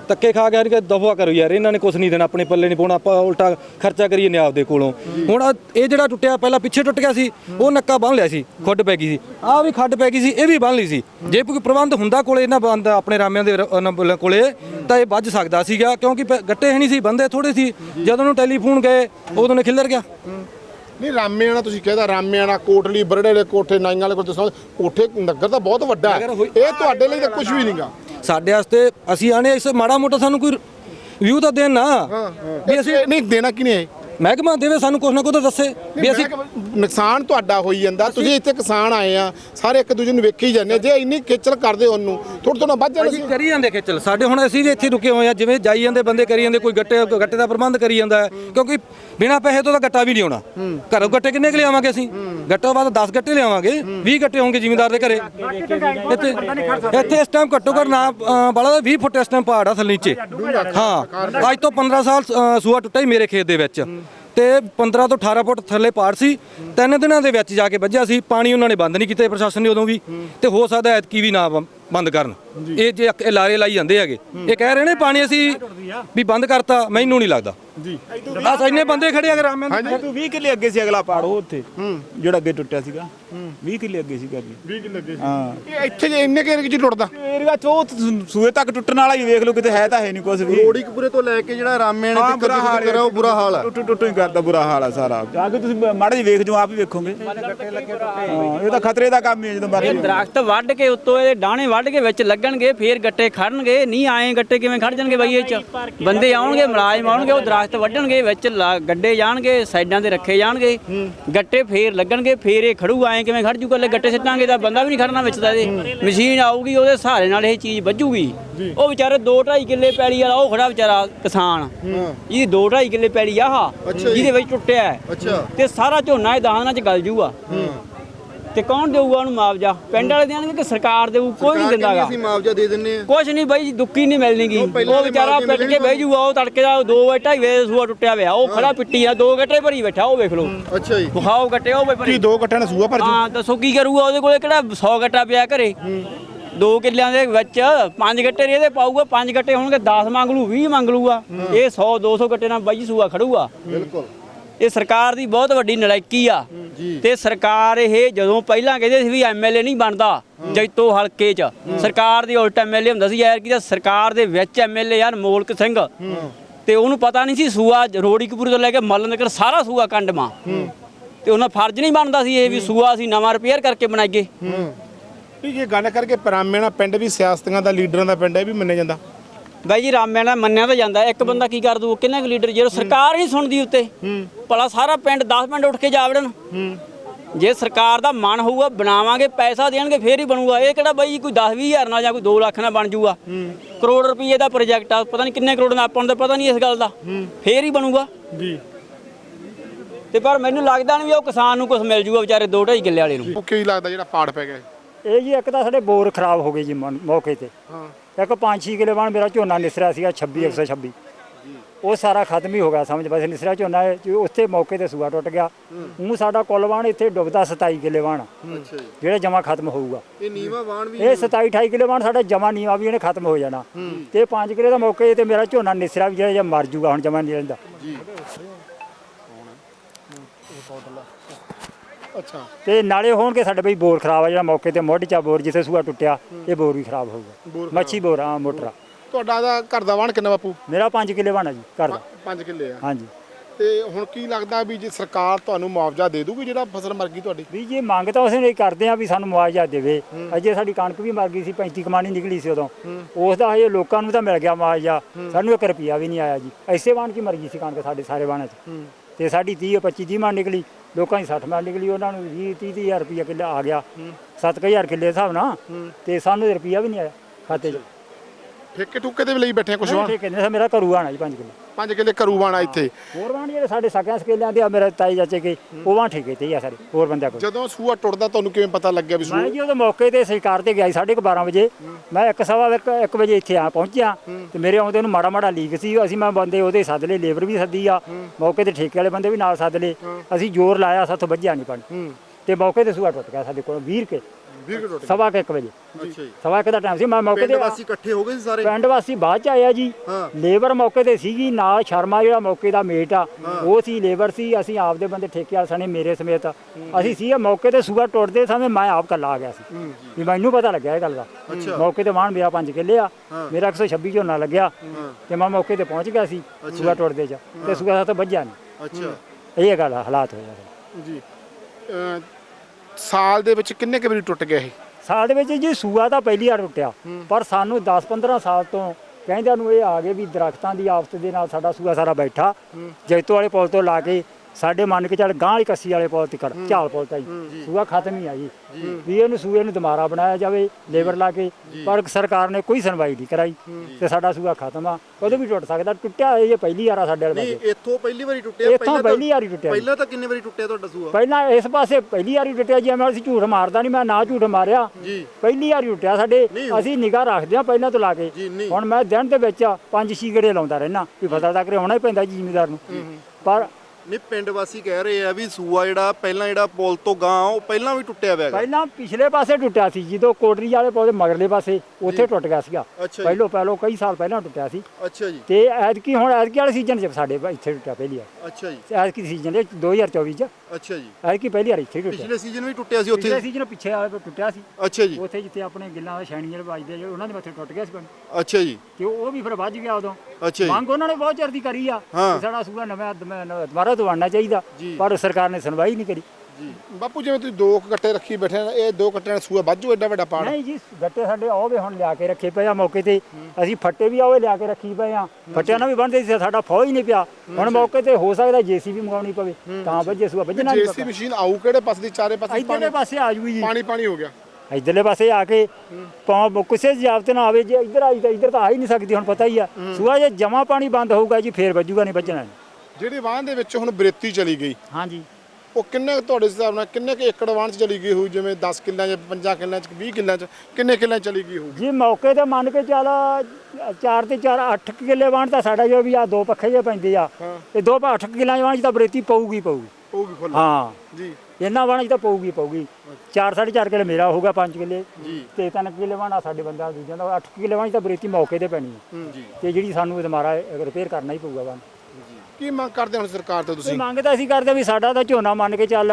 ਧੱਕੇ ਖਾ ਗਿਆ ਕਿ ਦਫਾ ਕਰੋ ਯਾਰ ਇਹਨਾਂ ਨੇ ਕੁਝ ਨਹੀਂ ਦੇਣਾ ਆਪਣੇ ਪੱਲੇ ਨਹੀਂ ਪਾਉਣਾ ਆਪਾਂ ਉਲਟਾ ਖਰਚਾ ਕਰੀਏ ਨੇ ਆਪਦੇ ਕੋਲੋਂ। ਹੁਣ ਇਹ ਜਿਹੜਾ ਟੁੱਟਿਆ ਪਹਿਲਾਂ ਪਿੱਛੇ ਟੁੱਟ ਗਿਆ ਸੀ ਉਹ ਨੱਕਾ ਬੰਨ ਲਿਆ ਸੀ ਖੁੱਡ ਪੈ ਗਈ ਸੀ। ਆਹ ਵੀ ਖੱਡ ਪੈ ਗਈ ਸੀ ਇਹ ਵੀ ਬੰਨ ਲਈ ਸੀ। ਜੇ ਕੋਈ ਪ੍ਰਬੰਧ ਹੁੰਦਾ ਕੋਲੇ ਇਹਨਾਂ ਬੰਦ ਆਪਣੇ ਰਾਮਿਆਂ ਦੇ ਉਹਨਾਂ ਕੋਲੇ ਤਾਂ ਇਹ ਵੱਜ ਸਕਦਾ ਸੀਗਾ ਕਿਉਂਕਿ ਗੱਟੇ ਹੈ ਨਹੀਂ ਸੀ ਬੰਦੇ ਥੋੜੇ ਸੀ। ਜਦੋਂ ਨੂੰ ਟੈਲੀਫੋਨ ਗਏ ਉਦੋਂ ਨੇ ਖਿੱਲਰ ਗਿਆ। ਨਹੀਂ ਰਾਮੇਆਣਾ ਤੁਸੀਂ ਕਹਿੰਦਾ ਰਾਮੇਆਣਾ ਕੋਟਲੀ ਬਰੜੇ ਵਾਲੇ ਕੋਠੇ ਨਾਈਆਂ ਵਾਲੇ ਕੋਠੇ ਨਗਰ ਤਾਂ ਬਹੁਤ ਵੱਡਾ ਹੈ। ਇਹ ਤੁਹਾਡੇ ਲਈ ਤਾਂ ਕੁਝ ਵੀ ਨਹੀਂਗਾ ਸਾਡੇ ਵਾਸਤੇ ਅਸੀਂ ਆਣੇ ਇਸ ਮਾੜਾ ਮੋਟਾ ਸਾਨੂੰ ਕੋਈ ਵਿਊ ਤਾਂ ਦੇਣ ਨਾ। ਵੀ ਅਸੀਂ ਨਹੀਂ ਦੇਣਾ ਕਿ ਨਹੀਂ ਮਹਿਕਮਾ ਦੇਵੇ ਸਾਨੂੰ ਕੁਛ ਨਾ ਕੁਛ ਤਾਂ ਦੱਸੇ ਵੀ ਅਸੀਂ ਨੁਕਸਾਨ ਤੁਹਾਡਾ ਹੋਈ ਜਾਂਦਾ ਤੁਸੀਂ ਇੱਥੇ ਕਿਸਾਨ ਆਏ ਆ ਸਾਰੇ ਇੱਕ ਦੂਜੇ ਨੂੰ ਵੇਖੀ ਜਾਂਦੇ। ਜੇ ਇੰਨੀ ਖੇਚਲ ਕਰਦੇ ਉਹਨੂੰ ਥੋੜਾ ਥੋੜਾ ਵੱਧ ਜਾਣਾ ਸੀ। ਅਸੀਂ ਕਰੀ ਜਾਂਦੇ ਖੇਚਲ। ਸਾਡੇ ਹੁਣ ਅਸੀਂ ਵੀ ਇੱਥੇ ਰੁਕੇ ਹੋਏ ਆ ਜਿਵੇਂ ਜਾਈ ਜਾਂਦੇ ਬੰਦੇ ਕਰੀ ਜਾਂਦੇ ਕੋਈ ਗੱਟੇ ਗੱਟੇ ਦਾ ਪ੍ਰਬੰਧ ਕਰੀ ਜਾਂਦਾ ਹੈ ਕਿਉਂਕਿ ਬਿਨਾ ਪੈਸੇ ਤੋਂ ਤਾਂ ਗੱਟਾ ਵੀ ਨਹੀਂ ਆਉਣਾ। ਘਰੋਂ ਗੱਟੇ ਕਿੰਨੇ ਕੁ ਲਿਆਵਾਂਗੇ ਅਸੀਂ? ਗੱਟੋਂ ਬਾਅਦ 10 ਗੱਟੇ ਲਿਆਵਾਂਗੇ 20 ਗੱਟੇ ਹੋਣਗੇ ਜ਼ਿਮੀਂਦਾਰ ਦੇ ਘਰੇ। ਇੱਥੇ ਇੱਥੇ ਇਸ ਟਾਈਮ ਘੱਟੋ ਘੱਟ ਨਾ ਅ, ਬਾਲਾ 20 ਫੁੱਟ ਇਸ ਟਾਈਮ ਪਹਾੜ ਆ ਥੱਲੇ ਨੀਚੇ। ਹਾਂ ਅੱਜ ਤੋਂ 15 ਸਾਲ ਅ, ਸੂਆ ਟੁੱਟਾ ਹੀ ਮੇਰੇ ਖੇਤ ਦੇ ਵਿੱਚ। ਤੇ 15 ਤੋਂ 18 ਫੁੱਟ ਥੱਲੇ ਪਹਾੜ ਸੀ। ਤਿੰਨ ਦਿਨਾਂ ਦੇ ਵਿੱਚ ਜਾ ਕੇ ਵੱਜਿਆ ਸੀ। ਪਾਣੀ ਉਹਨਾਂ ਨੇ ਬੰਦ ਨਹੀਂ ਕੀਤੇ ਪ੍ਰਸ਼ਾਸਨ ਨੇ ਉਦੋਂ ਵੀ। ਤੇ ਹੋ ਸਕਦਾ ਐਤਕੀ ਵੀ ਨਾ ਬੰਦ ਕਰਨ। ਇਹ ਜੇ ਲਾਰੇ ਲਾਈ ਜਾਂਦੇ ਹੈਗੇ। ਇਹ ਕਹਿ ਰਹੇ ਨੇ ਪਾਣੀ ਅਸੀਂ ਵੀ ਬੰਦ ਕਰਤਾ ਮੈਨੂੰ ਨਹੀਂ ਲੱਗਦਾ। ਜੀ। ਬਸ ਇੰਨੇ ਬੰਦੇ ਖੜੇ ਅਗਰ ਆਵੇਂ ਤੂੰ 20 ਕਿੱਲੇ ਅੱਗੇ ਸੀ ਅਗਲਾ ਪਹਾੜ ਉਹ ਉੱਥੇ ਜਿਹੜਾ ਅੱਗੇ ਟੁੱਟਿਆ ਸੀਗਾ। 20 ਕਿੱਲੇ ਅੱਗੇ ਸੀਗਾ ਅੱਗੇ। 20 ਕਿਲੋ ਲੱਗੇ ਹਾਂ। ਇਹ ਇੱਥੇ ਜੇ ਇੰਨੇ ਘੇਰੇ ਚ ਟੁੱਟਦਾ? ਏਰੀਆ ਚ ਉਹ ਸੂ- ਸੂਏ ਤੱਕ ਟੁੱਟਣ ਵਾਲਾ ਹੀ ਵੇਖ ਲਓ ਕਿਤੇ ਹੈ ਤਾਂ ਹੈ ਨਹੀਂ ਕੁਝ ਵੀ। ਰੋੜੀਕਪੁਰੇ ਤੋਂ ਲੈ ਕੇ ਜਿਹੜਾ ਰਾਮੇਣ ਹਾਂ ਤੱਕ ਬੁਰਾ ਹਾਲ ਕਰਾ ਉਹ ਬੁਰਾ ਹਾਲ ਆ ਟੁੱਟੂ ਟੁੱਟੂ ਹੀ ਕਰਦਾ ਬੁਰਾ ਹਾਲ ਆ ਸਾਰਾ। ਅੱਗੇ ਤੁਸੀਂ ਮਾੜਾ ਜੀ ਵੇਖ ਜਾਓ ਆਪ ਹੀ ਵੇਖੋਗੇ। ਹਾਂ ਇਹ ਤਾਂ ਖਤਰੇ ਦਾ ਕੰਮ ਹੀ ਹੈ ਜਦੋਂ ਮਰਜ਼ੀ ਦਰਖਤ ਵੱਢ ਕੇ ਉੱਤੋਂ ਇਹਦੇ ਡਾਣੇ ਵੱਢ ਕੇ ਵਿੱਚ ਲੱਗਣਗੇ ਫੇਰ ਗੱਟੇ ਖੜਨਗੇ ਨਹੀਂ ਆਏ ਗੱਟੇ ਕਿਵੇਂ ਖੜ ਜਾਣਗੇ ਬਾਈ ਇਹ ਚ? ਬੰਦੇ ਆਉਣਗੇ ਮੁਲਾਜ਼ਮ ਆਉਣਗੇ ਉਹ ਦਰਖਤ ਵੱਢਣਗੇ ਵਿੱਚ ਲਾ- ਗੱਡੇ ਜਾਣਗੇ ਸਾਈਡਾਂ ਤੇ ਰੱਖੇ ਜਾਣਗੇ ਗੱਟੇ ਫੇਰ ਲੱਗਣਗੇ ਫੇਰ ਇਹ ਖੜੂ ਆਏ ਕਿਵੇਂ ਖੜ ਜੂਗਾ ਲੈ ਗੱਟੇ ਸਿੱਟਾਂਗੇ ਤਾਂ ਬੰਦਾ ਵੀ ਨਹੀਂ ਖੜਨਾ ਵਿੱਚ ਤਾਂ ਇਹਦੇ ਮਸ਼ੀਨ ਆਊਗੀ ਉਹਦੇ ਸਹਾਰੇ ਨਾਲ ਇਹ ਚੀਜ਼ ਵੱਜੂਗੀ। ਉਹ ਵਿਚਾਰੇ 2 2.5 ਕਿੱਲੇ ਪੈਲੀ ਵਾਲਾ ਉਹ ਖੜਾ ਵਿਚਾਰਾ ਕਿਸਾਨ। ਜਿਹਦੀ 2 2.5 ਕਿੱਲੇ ਪੈਲੀ ਆ ਆਹ ਜਿਹਦੇ ਵਿੱਚ ਟੁੱਟਿਆ। ਹੈ। ਅੱਛਾ। ਤੇ ਸਾਰਾ ਝੋਨਾ ਇਹ ਦਾਣਾ ਚ ਗਲ ਜੂਗਾ। ਤੇ ਕੌਣ ਦੇਊਗਾ ਉਹਨੂੰ ਮੁਆਵਜ਼ਾ? ਪਿੰਡ ਵਾਲੇ ਦੇਣਗੇ ਕਿ ਸਰਕਾਰ ਦੇਊ? ਕੋਈ ਨਹੀਂ ਦਿੰਦਾਗਾ। ਅਸੀਂ ਮੁਆਵਜ਼ਾ ਦੇ ਦਿੰਨੇ ਆ ਕੁਛ ਨਹੀਂ ਬਾਈ ਦੁੱਕੀ ਨਹੀਂ ਮਿਲਣੀਗੀ। ਉਹ ਵਿਚਾਰਾ ਪਿੱਟ ਕੇ ਬਹਿ ਜੂਗਾ ਉਹ ਤੜਕੇ ਦਾ 2 ਵਜੇ 2.5 ਵਜੇ ਸੂਆ ਟੁੱਟਿਆ ਹੋਇਆ ਉਹ ਖੜਾ ਪਿੱਟੀ ਆ ਦੋ ਗੱਟੇ ਭਰੀ ਬੈਠਾ ਉਹ ਵੇਖ ਲਓ। ਅੱਛਾ ਜੀ। ਵਿਖਾਓ ਗੱਟੇ ਉਹ ਭਰੀ। ਕੀ ਦੋ ਇਕੱਠਿਆਂ ਨੇ ਸੂਆ ਭਰ ਹਾਂ ਦੱਸੋ ਕੀ ਕਰੂਗਾ ਉਹਦੇ ਕੋਲੇ? ਕਿਹੜਾ 100 ਗੱਟਾ ਪਿਆ ਘਰੇ? ਦੋ ਕਿੱਲਿਆਂ ਦੇ ਵਿੱਚ ਪੰਜ ਗੱਟੇ ਇਹਦੇ ਪਾਊਗਾ ਪੰਜ ਗੱਟੇ ਹੋਣਗੇ 10 ਮੰਗ ਲੂ 20 ਮੰਗ ਲੂਗਾ ਇਹ 100 200 ਗੱਟੇ ਨਾਲ ਬਾਈ ਸੂਆ ਖੜੂਗਾ। ਬਿਲਕੁਲ। ਇਹ ਸਰਕਾਰ ਦੀ ਬਹੁਤ ਵੱਡੀ ਨਲਾਇਕੀ ਆ। ਤੇ ਸਰਕਾਰ ਇਹ ਜਦੋਂ ਪਹਿਲਾਂ ਕਹਿੰਦੇ ਸੀ ਵੀ ਐਮਐਲਏ ਨਹੀਂ ਬਣਦਾ ਜੈਤੋ ਹਲਕੇ 'ਚ। ਸਰਕਾਰ ਦੀ ਉਲਟ ਐਮਐਲਏ ਹੁੰਦਾ ਸੀ ਯਾਰ ਕੀ ਤਾਂ ਸਰਕਾਰ ਦੇ ਵਿੱਚ ਐਮਐਲਏ ਯਾਰ ਮੋਲਕ ਸਿੰਘ। ਤੇ ਉਹਨੂੰ ਪਤਾ ਨਹੀਂ ਸੀ ਸੂਆ ਰੋੜੀਕਪੁਰ ਤੋਂ ਲੈ ਕੇ ਮੱਲ ਨਗਰ ਸਾਰਾ ਸੂਆ ਕੰਡਮਾ। ਤੇ ਉਹਨਾਂ ਫਰਜ਼ ਨਹੀਂ ਬਣਦਾ ਸੀ ਇਹ ਵੀ ਸੂਆ ਅਸੀਂ ਨਵਾਂ ਰਿਪੇਅਰ ਕਰਕੇ ਬਣਾਈਏ। ਵੀ ਜੇ ਗੱਲ ਕਰਕੇ ਪਰਾਮੇਣਾ ਪਿੰਡ ਵੀ ਸਿਆਸਤੀਆਂ ਦਾ ਲੀਡਰਾਂ ਦਾ ਪਿੰਡ ਹੈ ਵੀ ਮੰਨਿਆ ਜਾਂਦਾ। ਬਾਈ ਜੀ ਨਾਲ ਮੰਨਿਆ ਤਾਂ ਜਾਂਦਾ। ਇੱਕ ਬੰਦਾ ਕੀ ਕਰ ਦੂ? ਕਿੰਨੇ ਕੁ ਲੀਡਰ? ਜਦੋਂ ਸਰਕਾਰ ਨਹੀਂ ਸੁਣਦੀ ਉੱਤੇ ਭਲਾ ਸਾਰਾ ਪਿੰਡ 10 ਮਿੰਟ ਉੱਠ ਕੇ ਜਾ ਵੜਨ ਜੇ ਸਰਕਾਰ ਦਾ ਮਨ ਹੋਊਗਾ ਬਣਾਵਾਂਗੇ ਪੈਸਾ ਦੇਣਗੇ ਫੇਰ ਹੀ ਬਣੂਗਾ। ਇਹ ਕਿਹੜਾ ਬਾਈ ਕੋਈ 10 20 ਹਜ਼ਾਰ ਨਾਲ ਜਾਂ ਕੋਈ 2 ਲੱਖ ਨਾਲ ਬਣ ਜੂਗਾ? ਕਰੋੜ ਰੁਪਏ ਦਾ ਪ੍ਰੋਜੈਕਟ ਆ ਪਤਾ ਨਹੀਂ ਕਿੰਨੇ ਕਰੋੜ ਦਾ ਆਪਾਂ ਨੂੰ ਤਾਂ ਪਤਾ ਨਹੀਂ ਇਸ ਗੱਲ ਦਾ। ਫੇਰ ਹੀ ਬਣੂਗਾ। ਜੀ। ਤੇ ਪਰ ਮੈਨੂੰ ਲੱਗਦਾ ਨਹੀਂ ਵੀ ਉਹ ਕਿਸਾਨ ਨੂੰ ਕੁਝ ਮਿਲ ਜੂਗਾ ਵਿਚਾਰੇ 2 2.5 ਕਿੱਲੇ ਵਾਲੇ ਨੂੰ। ਉਹ ਕੀ ਲੱਗਦਾ ਜਿਹੜਾ ਪਾੜ ਪੈ ਗਿਆ? ਇਹ ਜੀ ਇੱਕ ਤਾਂ ਸਾਡੇ ਬੋਰ ਖਰਾਬ ਹੋ ਗਏ ਜੀ ਮੌਕੇ ਤੇ। ਹਾਂ। ਇੱਕ 5-6 ਕਿਲੇ ਬਣ ਮੇਰਾ ਝੋਨਾ ਨਿਸਰਿਆ ਸੀਗਾ 26 126 ਉਹ ਸਾਰਾ ਖਤਮ ਹੀ ਹੋ ਗਿਆ ਸਮਝ ਬਸ ਨਿਸਰਾ ਝੋਨਾ ਉੱਥੇ ਮੌਕੇ ਤੇ ਸੂਆ ਟੁੱਟ ਗਿਆ। ਉਹ ਸਾਡਾ ਕੁੱਲਵਾਨ ਇੱਥੇ ਡੁੱਬਦਾ 27 ਕਿੱਲੇ ਵਾਣ ਅੱਛਾ ਜੀ। ਜਿਹੜਾ ਜਮਾ ਖਤਮ ਹੋਊਗਾ। ਇਹ ਨੀਵਾ ਵਾਣ ਵੀ ਇਹ 27 28 ਕਿੱਲੇ ਵਾਣ ਸਾਡਾ ਜਮਾ ਨੀਵਾ ਵੀ ਇਹਨੇ ਖਤਮ ਹੋ ਜਾਣਾ। ਤੇ 5 ਕਿੱਲੇ ਦਾ ਮੌਕੇ ਤੇ ਮੇਰਾ ਝੋਨਾ ਨਿਸਰਾ ਵੀ ਜਿਹੜਾ ਜਾਂ ਮਰ ਜੂਗਾ ਹੁਣ ਜਮਾ ਨਹੀਂ ਰਹਿੰਦਾ ਜੀ। ਅੱਛਾ। ਤੇ ਨਾਲੇ ਹੋਣਗੇ ਸਾਡੇ ਬਈ ਬੋਰ ਖਰਾਬ ਆ ਜਿਹੜਾ ਮੌਕੇ ਤੇ ਮੁੱਢ ਚਾ ਬੋਰ ਜਿੱਥੇ ਸੂਆ ਟੁੱਟਿਆ ਇਹ ਬੋਰ ਵੀ ਖਰਾਬ ਹੋਊਗਾ। ਮੱਛੀ ਬੋਰ ਆ ਮੋਟਰ। ਤੁਹਾਡਾ ਦਾ ਘਰ ਦਾ ਵਾਣ ਕਿੰਨਾ ਬਾਪੂ? ਮੇਰਾ 5 ਕਿੱਲੇ ਵਾਣਾ ਜੀ ਘਰ ਦਾ। 5 ਕਿੱਲੇ ਆ। ਹਾਂਜੀ। ਤੇ ਹੁਣ ਕੀ ਲੱਗਦਾ ਵੀ ਜੇ ਸਰਕਾਰ ਤੁਹਾਨੂੰ ਮੁਆਵਜ਼ਾ ਦੇ ਦੂਗੀ ਜਿਹੜਾ ਫਸਲ ਮਰ ਗਈ ਤੁਹਾਡੀ? ਵੀ ਜੇ ਮੰਗ ਤਾਂ ਅਸੀਂ ਨਹੀਂ ਕਰਦੇ ਆ ਵੀ ਸਾਨੂੰ ਮੁਆਵਜ਼ਾ ਦੇਵੇ। ਅਜੇ ਸਾਡੀ ਕਣਕ ਵੀ ਮਰ ਗਈ ਸੀ 35 ਕਮਾਣੀ ਨਿਕਲੀ ਸੀ ਉਦੋਂ। ਉਸ ਦਾ ਹਜੇ ਲੋਕਾਂ ਨੂੰ ਤਾਂ ਮਿਲ ਗਿਆ ਮੁਆਵਜ਼ਾ। ਸਾਨੂੰ 1 ਰੁਪਿਆ ਵੀ ਨਹੀਂ ਆਇਆ ਜੀ। ਐਸੇ ਵਾਣ ਕੀ ਮਰ ਗਈ ਸੀ ਕਣਕ ਸਾਡੇ ਸਾਰੇ ਵਾਣਾਂ 'ਚ। ਤੇ ਸਾਡੀ 30 25 30 ਮਣ ਨਿਕਲੀ। ਲੋਕਾਂ ਦੀ 60 ਮਣ ਨਿਕਲੀ ਉਹਨਾਂ ਨੂੰ 20 30 ਹਜ਼ਾਰ ਰੁਪਿਆ ਕਿੱਲਾ ਆ ਗਿਆ। 7000 ਕਿੱਲੇ ਦੇ ਹਿਸਾਬ ਨਾਲ ਤੇ ਸਾਨੂੰ ਰੁਪਿਆ ਵੀ ਨਹੀਂ ਆਇਆ ਖਾਤੇ 'ਚ। ਠੇਕੇ ਠੁਕੇ ਤੇ ਵੀ ਲਈ ਬੈਠੇ ਕੁਛ ਵਾਣ ਠੀਕ ਕਹਿੰਦੇ ਮੇਰਾ ਘਰੂ ਆਣਾ ਜੀ 5 ਕਿੱਲੇ। 5 ਕਿੱਲੇ ਕਰੂ ਵਾਣਾ ਇੱਥੇ। ਹੋਰ ਵਾਣ ਜਿਹੜੇ ਸਾਡੇ ਸਕਿਆਂ ਸਕੇਲਿਆਂ ਦੇ ਆ ਮੇਰੇ ਤਾਈ ਚਾਚੇ ਕੇ ਉਹ ਵਾਂ ਠੇਕੇ ਤੇ ਆ ਸਾਰੇ ਹੋਰ ਬੰਦਿਆਂ ਕੋਲ। ਜਦੋਂ ਸੂਆ ਟੁੱਟਦਾ ਤੁਹਾਨੂੰ ਕਿਵੇਂ ਪਤਾ ਲੱਗਿਆ ਵੀ ਮੈਂ ਸੂਆ ਜੀ ਉਹਦੇ ਮੌਕੇ ਤੇ ਸਰਕਾਰ ਤੇ ਗਿਆ ਸੀ ਸਾਢੇ ਕੁ 12 ਵਜੇ। ਮੈਂ ਇੱਕ ਸਵਾ ਇੱਕ ਇੱਕ ਵਜੇ ਇੱਥੇ ਆ ਪਹੁੰਚਿਆ ਤੇ ਮੇਰੇ ਆਉਂਦੇ ਨੂੰ ਮਾੜਾ ਮਾੜਾ ਲੀਕ ਸੀ। ਅਸੀਂ ਮੈਂ ਬੰਦੇ ਉਹਦੇ ਸੱਦ ਲਏ ਲੇਬਰ ਵੀ ਸੱਦੀ ਆ। ਮੌਕੇ ਤੇ ਠੇਕੇ ਵਾਲੇ ਬੰਦੇ ਵੀ ਨਾਲ ਸੱਦ ਲਏ। ਅਸੀਂ ਜ਼ੋਰ ਲਾਇਆ ਸਾਥੋਂ ਵੱਜਿਆ ਨਹੀਂ ਪਾਣੀ। ਤੇ ਮੌਕੇ ਤੇ ਸੂਆ ਟੁੱਟ ਗਿਆ ਸਾਡੇ ਕੋਲ 20 ਕੇ 20 ਕਿ ਟੁੱਟ ਸਵਾ ਕੁ ਇੱਕ ਵਜੇ। ਅੱਛਾ ਜੀ। ਸਵਾ ਇੱਕ ਦਾ ਟਾਈਮ ਸੀ ਮੈਂ ਮੌਕੇ ਪਿੰਡ ਤੇ ਵਾਸੀ ਇਕੱਠੇ ਹੋ ਗਏ ਸੀ ਸਾਰੇ? ਪਿੰਡ ਵਾਸੀ ਬਾਅਦ ਚ ਆਇਆ ਜੀ। ਹਾਂ। ਲੇਬਰ ਮੌਕੇ ਤੇ ਸੀਗੀ ਨਾਲ ਸ਼ਰਮਾ ਜਿਹੜਾ ਮੌਕੇ ਦਾ ਮੇਟ ਆ ਉਹ ਸੀ ਲੇਬਰ ਸੀ ਅਸੀਂ ਆਪਦੇ ਬੰਦੇ ਠੇਕੇ ਵਾਲੇ ਸਣੇ ਮੇਰੇ ਸਮੇਤ। ਅਸੀਂ ਸੀ ਮੌਕੇ ਤੇ ਸੂਆ ਟੁੱਟਦੇ ਸਮੇਂ ਮੈਂ ਆਪ ਕੱਲਾ ਆ ਗਿਆ ਸੀ। ਵੀ ਮੈਨੂੰ ਪਤਾ ਲੱਗਿਆ ਇਹ ਗੱਲ ਦਾ। ਮੌਕੇ ਤੇ ਵਾਹਣ ਮੇਰਾ 5 ਕਿੱਲੇ ਆ। ਮੇਰਾ 126 ਝੋਨਾ ਲੱਗਿਆ ਤੇ ਮੈਂ ਮੌਕੇ ਤੇ ਪਹੁੰਚ ਗਿਆ ਸੀ ਸੂਆ ਟੁੱਟਦੇ ਚ। ਤੇ ਸੂਆ ਸਾਥੋਂ ਵੱਜਿਆ ਨਹੀਂ ਅੱਛਾ। ਇਹ ਗੱਲ ਆ, ਹਾਲਾਤ ਹੋਇਆ ਜੀ। ਅਹ, ਸਾਲ ਦੇ ਵਿੱਚ ਕਿੰਨੇ ਕੁ ਵਾਰੀ ਟੁੱਟ ਗਿਆ ਇਹ? ਸਾਲ ਦੇ ਵਿੱਚ ਜੀ ਸੂਆ ਤਾਂ ਪਹਿਲੀ ਵਾਰ ਟੁੱਟਿਆ ਪਰ ਸਾਨੂੰ 10-15 ਸਾਲ ਤੋਂ ਕਹਿੰਦਿਆਂ ਨੂੰ ਇਹ ਆ ਗਏ ਵੀ ਦਰਖਤਾਂ ਦੀ ਆਫਤ ਦੇ ਨਾਲ ਸਾਡਾ ਸੂਆ ਸਾਰਾ ਬੈਠਾ। ਜੈਤੋ ਵਾਲੇ ਪੁਲ ਤੋਂ ਲਾ ਕੇ ਸਾਡੇ ਮੰਨ ਕੇ ਚੱਲ ਗਾਂ ਵਾਲੀ ਕੱਸੀ ਵਾਲੇ ਪੁਲ ਤੱਕ ਝਾਲ ਪੁਲ ਤਾਈ ਸੂਆ ਖਤਮ ਹੀ ਆ ਜੀ। ਵੀ ਇਹਨੂੰ ਸੂਏ ਨੂੰ ਦੁਬਾਰਾ ਬਣਾਇਆ ਜਾਵੇ ਲੇਬਰ ਲਾ ਕੇ। ਪਰ ਸਰਕਾਰ ਨੇ ਕੋਈ ਸੁਣਵਾਈ ਨਹੀਂ ਕਰਾਈ ਤੇ ਸਾਡਾ ਸੂਆ ਖਤਮ ਆ। ਕਦੇ ਵੀ ਟੁੱਟ ਸਕਦਾ ਟੁੱਟਿਆ ਇਹ ਪਹਿਲੀ ਵਾਰ ਆ ਸਾਡੇ ਵਾਲੇ ਨਹੀਂ ਪਾਸੇ। ਇੱਥੋਂ ਪਹਿਲੀ ਵਾਰੀ ਟੁੱਟਿਆ ਇੱਥੋਂ ਪਹਿਲੀ ਵਾਰੀ ਟੁੱਟਿਆ। ਪਹਿਲਾਂ ਤਾਂ ਕਿੰਨੇ ਵਾਰੀ ਟੁੱਟਿਆ ਤੁਹਾਡਾ ਸੂਆ? ਪਹਿਲਾਂ ਇਸ ਪਾਸੇ ਪਹਿਲੀ ਵਾਰੀ ਟੁੱਟਿਆ ਜੀ ਮੈਂ ਅਸੀਂ ਝੂਠ ਮਾਰਦਾ ਨਹੀਂ ਮੈਂ ਨਾ ਝੂਠ ਮਾਰਿਆ। ਪਹਿਲੀ ਵਾਰੀ ਟੁੱਟਿਆ ਸਾਡੇ। ਅਸੀਂ ਨਿਗਾਹ ਰੱਖਦੇ ਆ ਪਹਿਲਾਂ ਤੋਂ ਲਾ ਕੇ। ਹੁਣ ਮੈਂ ਦਿਨ ਦੇ ਵਿੱਚ ਪੰਜ ਛੇ ਗੇੜੇ ਲਾਉਂਦਾ ਰਹਿਣਾ ਵੀ ਫਸਲ ਦਾ ਕਰੇ ਹੋਣਾ ਹੀ ਪੈਂਦਾ ਜੀ ਜ਼ਿਮੀਦਾਰ ਨੂੰ। ਪਰ ਨਹੀਂ ਪਿੰਡ ਵਾਸੀ ਕਹਿ ਰਹੇ ਆ ਵੀ ਸੂਆ ਜਿਹੜਾ ਪਹਿਲਾਂ ਜਿਹੜਾ ਪੁਲ ਤੋਂ ਗਾਂ ਉਹ ਪਹਿਲਾਂ ਵੀ ਟੁੱਟਿਆ ਹੋਇਆ ਹੈਗਾ। ਪਹਿਲਾਂ ਪਿਛਲੇ ਪਾਸੇ ਟੁੱਟਿਆ ਸੀ ਜਦੋਂ ਕੋਟਰੀ ਵਾਲੇ ਪੌਦੇ ਮਗਰਲੇ ਪਾਸੇ ਉੱਥੇ ਟੁੱਟ ਗਿਆ ਸੀਗਾ। ਅੱਛਾ ਜੀ। ਪਹਿਲੋਂ ਪਹਿਲੋਂ ਕਈ ਸਾਲ ਪਹਿਲਾਂ ਟੁੱਟਿਆ ਸੀ। ਅੱਛਾ ਜੀ। ਤੇ ਐਤਕੀ ਹੁਣ ਐਤਕੀ ਵਾਲੇ ਸੀਜ਼ਨ 'ਚ ਸਾਡੇ ਇੱਥੇ ਟੁੱਟਿਆ ਪਹਿਲੀ ਵਾਰ। ਅੱਛਾ ਜੀ। ਐਤਕੀ ਸੀਜ਼ਨ ਦੇ 2024 'ਚ। ਅੱਛਾ ਜੀ। ਐਤਕੀ ਪਹਿਲੀ ਵਾਰ ਇੱਥੇ ਟੁੱਟਿਆ। ਪਿਛਲੇ ਸੀਜ਼ਨ ਵੀ ਟੁੱਟਿਆ ਸੀ ਪਿਛਲੇ ਉੱਥੇ ਸੀਜ਼ਨ ਪਿੱਛੇ ਵਾਲੇ ਤੋਂ ਟੁੱਟਿਆ ਸੀ। ਅੱਛਾ ਜੀ। ਉੱਥੇ ਜਿੱਥੇ ਆਪਣੇ ਗਿੱਲਾਂ ਦੇ ਛੈਣੀਆਂ ਦੇ ਵੱਜਦੇ ਜਿਹੜੇ ਉਹਨਾਂ ਦੇ ਮੱਥੇ ਟੁੱਟ ਗਿਆ ਸੀ ਪਿੰਡ। ਅੱਛਾ ਜੀ। ਤੇ ਉਹ ਵੀ ਫਿਰ ਵੱਜ ਗਿਆ ਉਦੋਂ। ਅੱਛਾ ਜੀ। ਮੰਗ ਉਹਨਾਂ ਨੇ ਬਹੁਤ ਚਿਰ ਦੀ ਕਰੀ ਆ। ਹਾਂ। ਕਿ ਸਾਡਾ ਸੂਆ ਨਵਾਂ ਦਮ- ਦੁਬਾਰਾ ਦਵਾਉਣਾ ਚਾਹੀਦਾ ਜੀ। ਪਰ ਸਰਕਾਰ ਨੇ ਸੁਣਵਾਈ ਨਹੀਂ ਕਰੀ। ਬਾਪੂ ਜਿਵੇਂ ਤੁਸੀਂ ਦੋ ਕੁ ਗੱਟੇ ਰੱਖੀ ਬੈਠੇ ਆ, ਇਹ ਦੋ ਗੱਟਿਆਂ ਦਾ ਸੂਆ ਵੱਜੂ ਐਡਾ ਵੱਡਾ ਪਾੜ? ਨਹੀਂ ਜੀ ਗੱਟੇ ਸਾਡੇ ਆਓਵੇ ਹੁਣ ਲਿਆ ਕੇ ਰੱਖੇ ਪਏ ਆ ਮੌਕੇ ਤੇ। ਅਸੀਂ ਫੱਟੇ ਵੀ ਆਓਵੇ ਲਿਆ ਕੇ ਰੱਖੀ ਪਏ ਆ। ਫੱਟਿਆਂ ਨਾਲ ਵੀ ਬੰਨਦੇ ਸੀ ਸਾਡਾ ਫੌਜ ਨਹੀਂ ਪਿਆ। ਹੁਣ ਮੌਕੇ ਤੇ ਹੋ ਸਕਦਾ ਜੀਸੀਬੀ ਮੰਗਾਉਣੀ ਪਵੇ ਤਾਂ ਵੱਜੇ ਸੂਆ ਵੱਜਣਾ ਨਹੀਂ ਜੇਸੀ ਮਸ਼ੀਨ ਆਊ ਕਿਹੜੇ ਪਾਸੇ ਦੀ? ਚਾਰੇ ਪਾਸੇ ਇਧਰਲੇ ਪਾਸੇ ਆ ਜੂਗੀ ਜੀ। ਪਾਣੀ ਪਾਣੀ ਹੋ ਗਿਆ। ਇਧਰਲੇ ਪਾਸੇ ਆ ਕੇ ਪਾ ਕਿਸੇ ਜਾਬਤ ਨਾ ਆਵੇ ਜੇ ਇੱਧਰ ਆਈ ਤਾਂ ਇੱਧਰ ਤਾਂ ਆ ਹੀ ਨਹੀਂ ਸਕਦੀ ਹੁਣ ਪਤਾ ਹੀ ਆ। ਸੂਆ ਜੇ ਜਮਾ ਪਾਣੀ ਬੰਦ ਹੋਊਗਾ ਜੀ ਫੇਰ ਵੱਜੂਗਾ ਨਹੀਂ ਵੱਜਣਾ। ਜਿਹੜੀ ਵਾਹਨ ਦੇ ਵਿੱਚ ਹੁਣ ਬਰੇਤੀ ਚਲੀ ਗਈ ਹਾਂਜੀ। ਉਹ ਕਿੰਨੇ ਤੁਹਾਡੇ ਹਿਸਾਬ ਨਾਲ ਕਿੰਨੇ ਕੁ ਏਕੜ ਵਾਹਨ ਚ ਚਲੀ ਗਈ ਹੋਊ? ਜਿਵੇਂ 10 ਕਿੱਲਿਆਂ ਚ 5 ਕਿੱਲਿਆਂ ਚ 20 ਕਿੱਲਿਆਂ ਚ ਕਿੰਨੇ ਕਿੱਲਿਆਂ 'ਚ ਚਲੀ ਗਈ ਹੋਊਗੀ? ਜੀ ਮੌਕੇ ਤੇ ਮੰਨ ਕੇ ਚੱਲ 4 ਤੇ 4 8 ਕਿੱਲੇ ਵਾਣ ਤਾਂ ਸਾਡਾ ਜੋ ਵੀ ਆ ਦੋ ਪੱਖੇ ਜੇ ਪੈਂਦੇ ਆ। ਤੇ ਦੋ 8 ਕਿੱਲਿਆਂ ਵਾਣ ਤਾਂ ਬਰੇਤੀ ਪਊਗੀ ਪਊਗੀ। ਹੋਊਗੀ ਫੁੱਲ। ਹਾਂ। ਜੀ। ਇਹਨਾਂ ਵਾਣ ਤਾਂ ਪਊਗੀ ਪਊਗੀ। 4 4.5 ਕਿੱਲੇ ਮੇਰਾ ਹੋਊਗਾ 5 ਕਿੱਲੇ। ਜੀ। ਤੇ 3 ਕਿੱਲੇ ਵਾਣਾ ਸਾਡੇ ਬੰਦਾ ਦੂਜਿਆਂ ਦਾ। 8 ਕਿੱਲੇ ਵਾਣ ਤਾਂ ਬਰੇਤੀ ਮੌਕੇ ਤੇ ਪੈਣੀ ਹੈ ਜੀ। ਤੇ ਜਿਹੜੀ ਸਾਨੂੰ ਦੁਬਾਰਾ ਰਿਪੇਅਰ ਕਰਨਾ ਹੀ ਪਊਗਾ ਵਾਣ ਕੀ ਮੰਗ ਕਰਦੇ ਹੁਣ ਸਰਕਾਰ ਤੋਂ ਤੇ ਤੁਸੀਂ ਮੰਗ ਤਾਂ ਅਸੀਂ ਕਰਦੇ ਵੀ ਸਾਡਾ ਤਾਂ ਝੋਨਾ ਮੰਨ ਕੇ ਚੱਲ